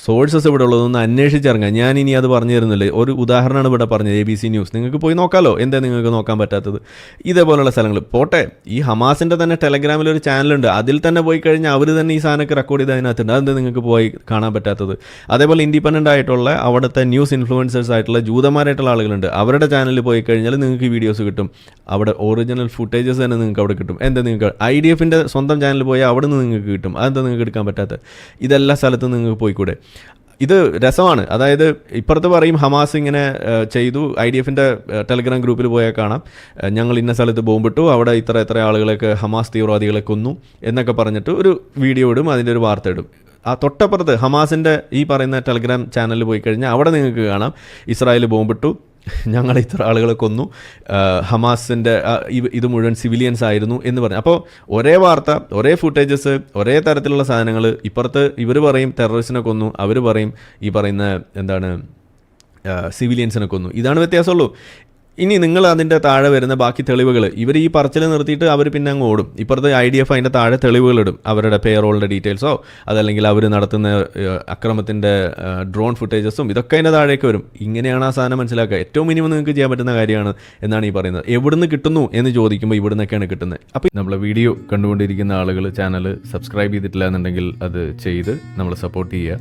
സോഴ്സസ് ഇവിടെ ഉള്ളതൊന്ന് അന്വേഷിച്ചിറങ്ങാം ഞാൻ ഇനി അത് പറഞ്ഞു തരുന്നില്ല. ഒരു ഉദാഹരണമാണ് ഇവിടെ പറഞ്ഞത് എ ബി സി ന്യൂസ് നിങ്ങൾക്ക് പോയി നോക്കാമല്ലോ എന്താ നിങ്ങൾക്ക് നോക്കാൻ പറ്റാത്തത്. ഇതേപോലുള്ള സ്ഥലങ്ങൾ. പോട്ടെ ഈ ഹമാസിന്റെ തന്നെ ടെലഗ്രാമിൽ ഒരു ചാനലുണ്ട്. അതിൽ തന്നെ പോയി കഴിഞ്ഞാൽ അവർ തന്നെ ഈ സാധനമൊക്കെ റെക്കോർഡ് ചെയ്ത് അതിനകത്തുണ്ട്. അതെന്താ നിങ്ങൾക്ക് പോയി കാണാൻ പറ്റാത്തത്? അതേപോലെ ഇൻഡിപെൻഡന്റ് ആയിട്ടുള്ള അവിടുത്തെ ന്യൂസ് ഇൻഫ്ലുവൻസേഴ്സ് ആയിട്ടുള്ള ജൂതന്മാരായിട്ടുള്ള ആളുകളുണ്ട്. അവരുടെ ചാനലിൽ പോയി കഴിഞ്ഞാൽ നിങ്ങൾക്ക് വീഡിയോസ് കിട്ടും. അവിടെ ഒറിജിനൽ ഫുട്ടേജസ് തന്നെ നിങ്ങൾക്ക് അവിടെ കിട്ടും. എന്താ നിങ്ങൾക്ക്? ഐ ഡി എഫിന്റെ സ്വന്തം ചാനലിൽ പോയാൽ അവിടെ നിന്ന് നിങ്ങൾക്ക് കിട്ടും. അതെന്താ നിങ്ങൾക്ക് എടുക്കാൻ പറ്റാത്ത? ഇതെല്ലാ സ്ഥലത്തും നിങ്ങൾക്ക് പോയിക്കൂടെ? ഇത് രസമാണ്. അതായത് ഇപ്പുറത്ത് പറയും ഹമാസ് ഇങ്ങനെ ചെയ്തു. ഐ ഡി എഫിന്റെ ടെലഗ്രാം ഗ്രൂപ്പിൽ പോയാൽ കാണാം. ഞങ്ങൾ ഇന്ന സ്ഥലത്ത് ബോംബിട്ടു. അവിടെ ഇത്ര എത്ര ആളുകളൊക്കെ ഹമാസ് തീവ്രവാദികളെ കൊന്നു എന്നൊക്കെ പറഞ്ഞിട്ട് ഒരു വീഡിയോ ഇടും. അതിന്റെ ഒരു വാർത്ത ഇടും. ആ തൊട്ടപ്പുറത്ത് ഹമാസിന്റെ ഈ പറയുന്ന ടെലിഗ്രാം ചാനലിൽ പോയി കഴിഞ്ഞാൽ അവിടെ നിങ്ങൾക്ക് കാണാം. ഇസ്രായേൽ ബോംബിട്ടു. ഞങ്ങൾ ഇത്ര ആളുകളെ കൊന്നു. ഹമാസിന്റെ ഇത് മുഴുവൻ സിവിലിയൻസ് ആയിരുന്നു എന്ന് പറഞ്ഞു. അപ്പോൾ ഒരേ വാർത്ത ഒരേ ഫുട്ടേജസ് ഒരേ തരത്തിലുള്ള സാധനങ്ങൾ. ഇപ്പുറത്ത് ഇവർ പറയും ടെററിസ്റ്റിനെ കൊന്നു. അവർ പറയും ഈ പറയുന്ന എന്താണ് സിവിലിയൻസിനെ കൊന്നു. ഇതാണ് വ്യത്യാസമുള്ളൂ. ഇനി നിങ്ങൾ അതിന്റെ താഴെ വരുന്ന ബാക്കി തെളിവുകൾ ഇവർ ഈ പറച്ചിൽ നിർത്തിയിട്ട് അവർ പിന്നെ അങ്ങ് ഓടും. ഇപ്പുറത്തെ ഐ ഡി എഫ് അതിന്റെ താഴെ തെളിവുകൾ ഇടും. അവരുടെ പേറോളിന്റെ ഡീറ്റെയിൽസോ അതല്ലെങ്കിൽ അവർ നടത്തുന്ന അക്രമത്തിന്റെ ഡ്രോൺ ഫുട്ടേജസും ഇതൊക്കെ അതിന്റെ താഴേക്ക് വരും. ഇങ്ങനെയാണ് ആ സാധനം മനസ്സിലാക്കുക. ഏറ്റവും മിനിമം നിങ്ങൾക്ക് ചെയ്യാൻ പറ്റുന്ന കാര്യമാണ് എന്നാണ് ഈ പറയുന്നത്. എവിടുന്ന് കിട്ടുന്നു എന്ന് ചോദിക്കുമ്പോൾ ഇവിടുന്നൊക്കെയാണ് കിട്ടുന്നത്. അപ്പോൾ നമ്മളെ വീഡിയോ കണ്ടുകൊണ്ടിരിക്കുന്ന ആളുകൾ ചാനൽ സബ്സ്ക്രൈബ് ചെയ്തിട്ടില്ല എന്നുണ്ടെങ്കിൽ അത് ചെയ്ത് നമ്മൾ സപ്പോർട്ട് ചെയ്യുക.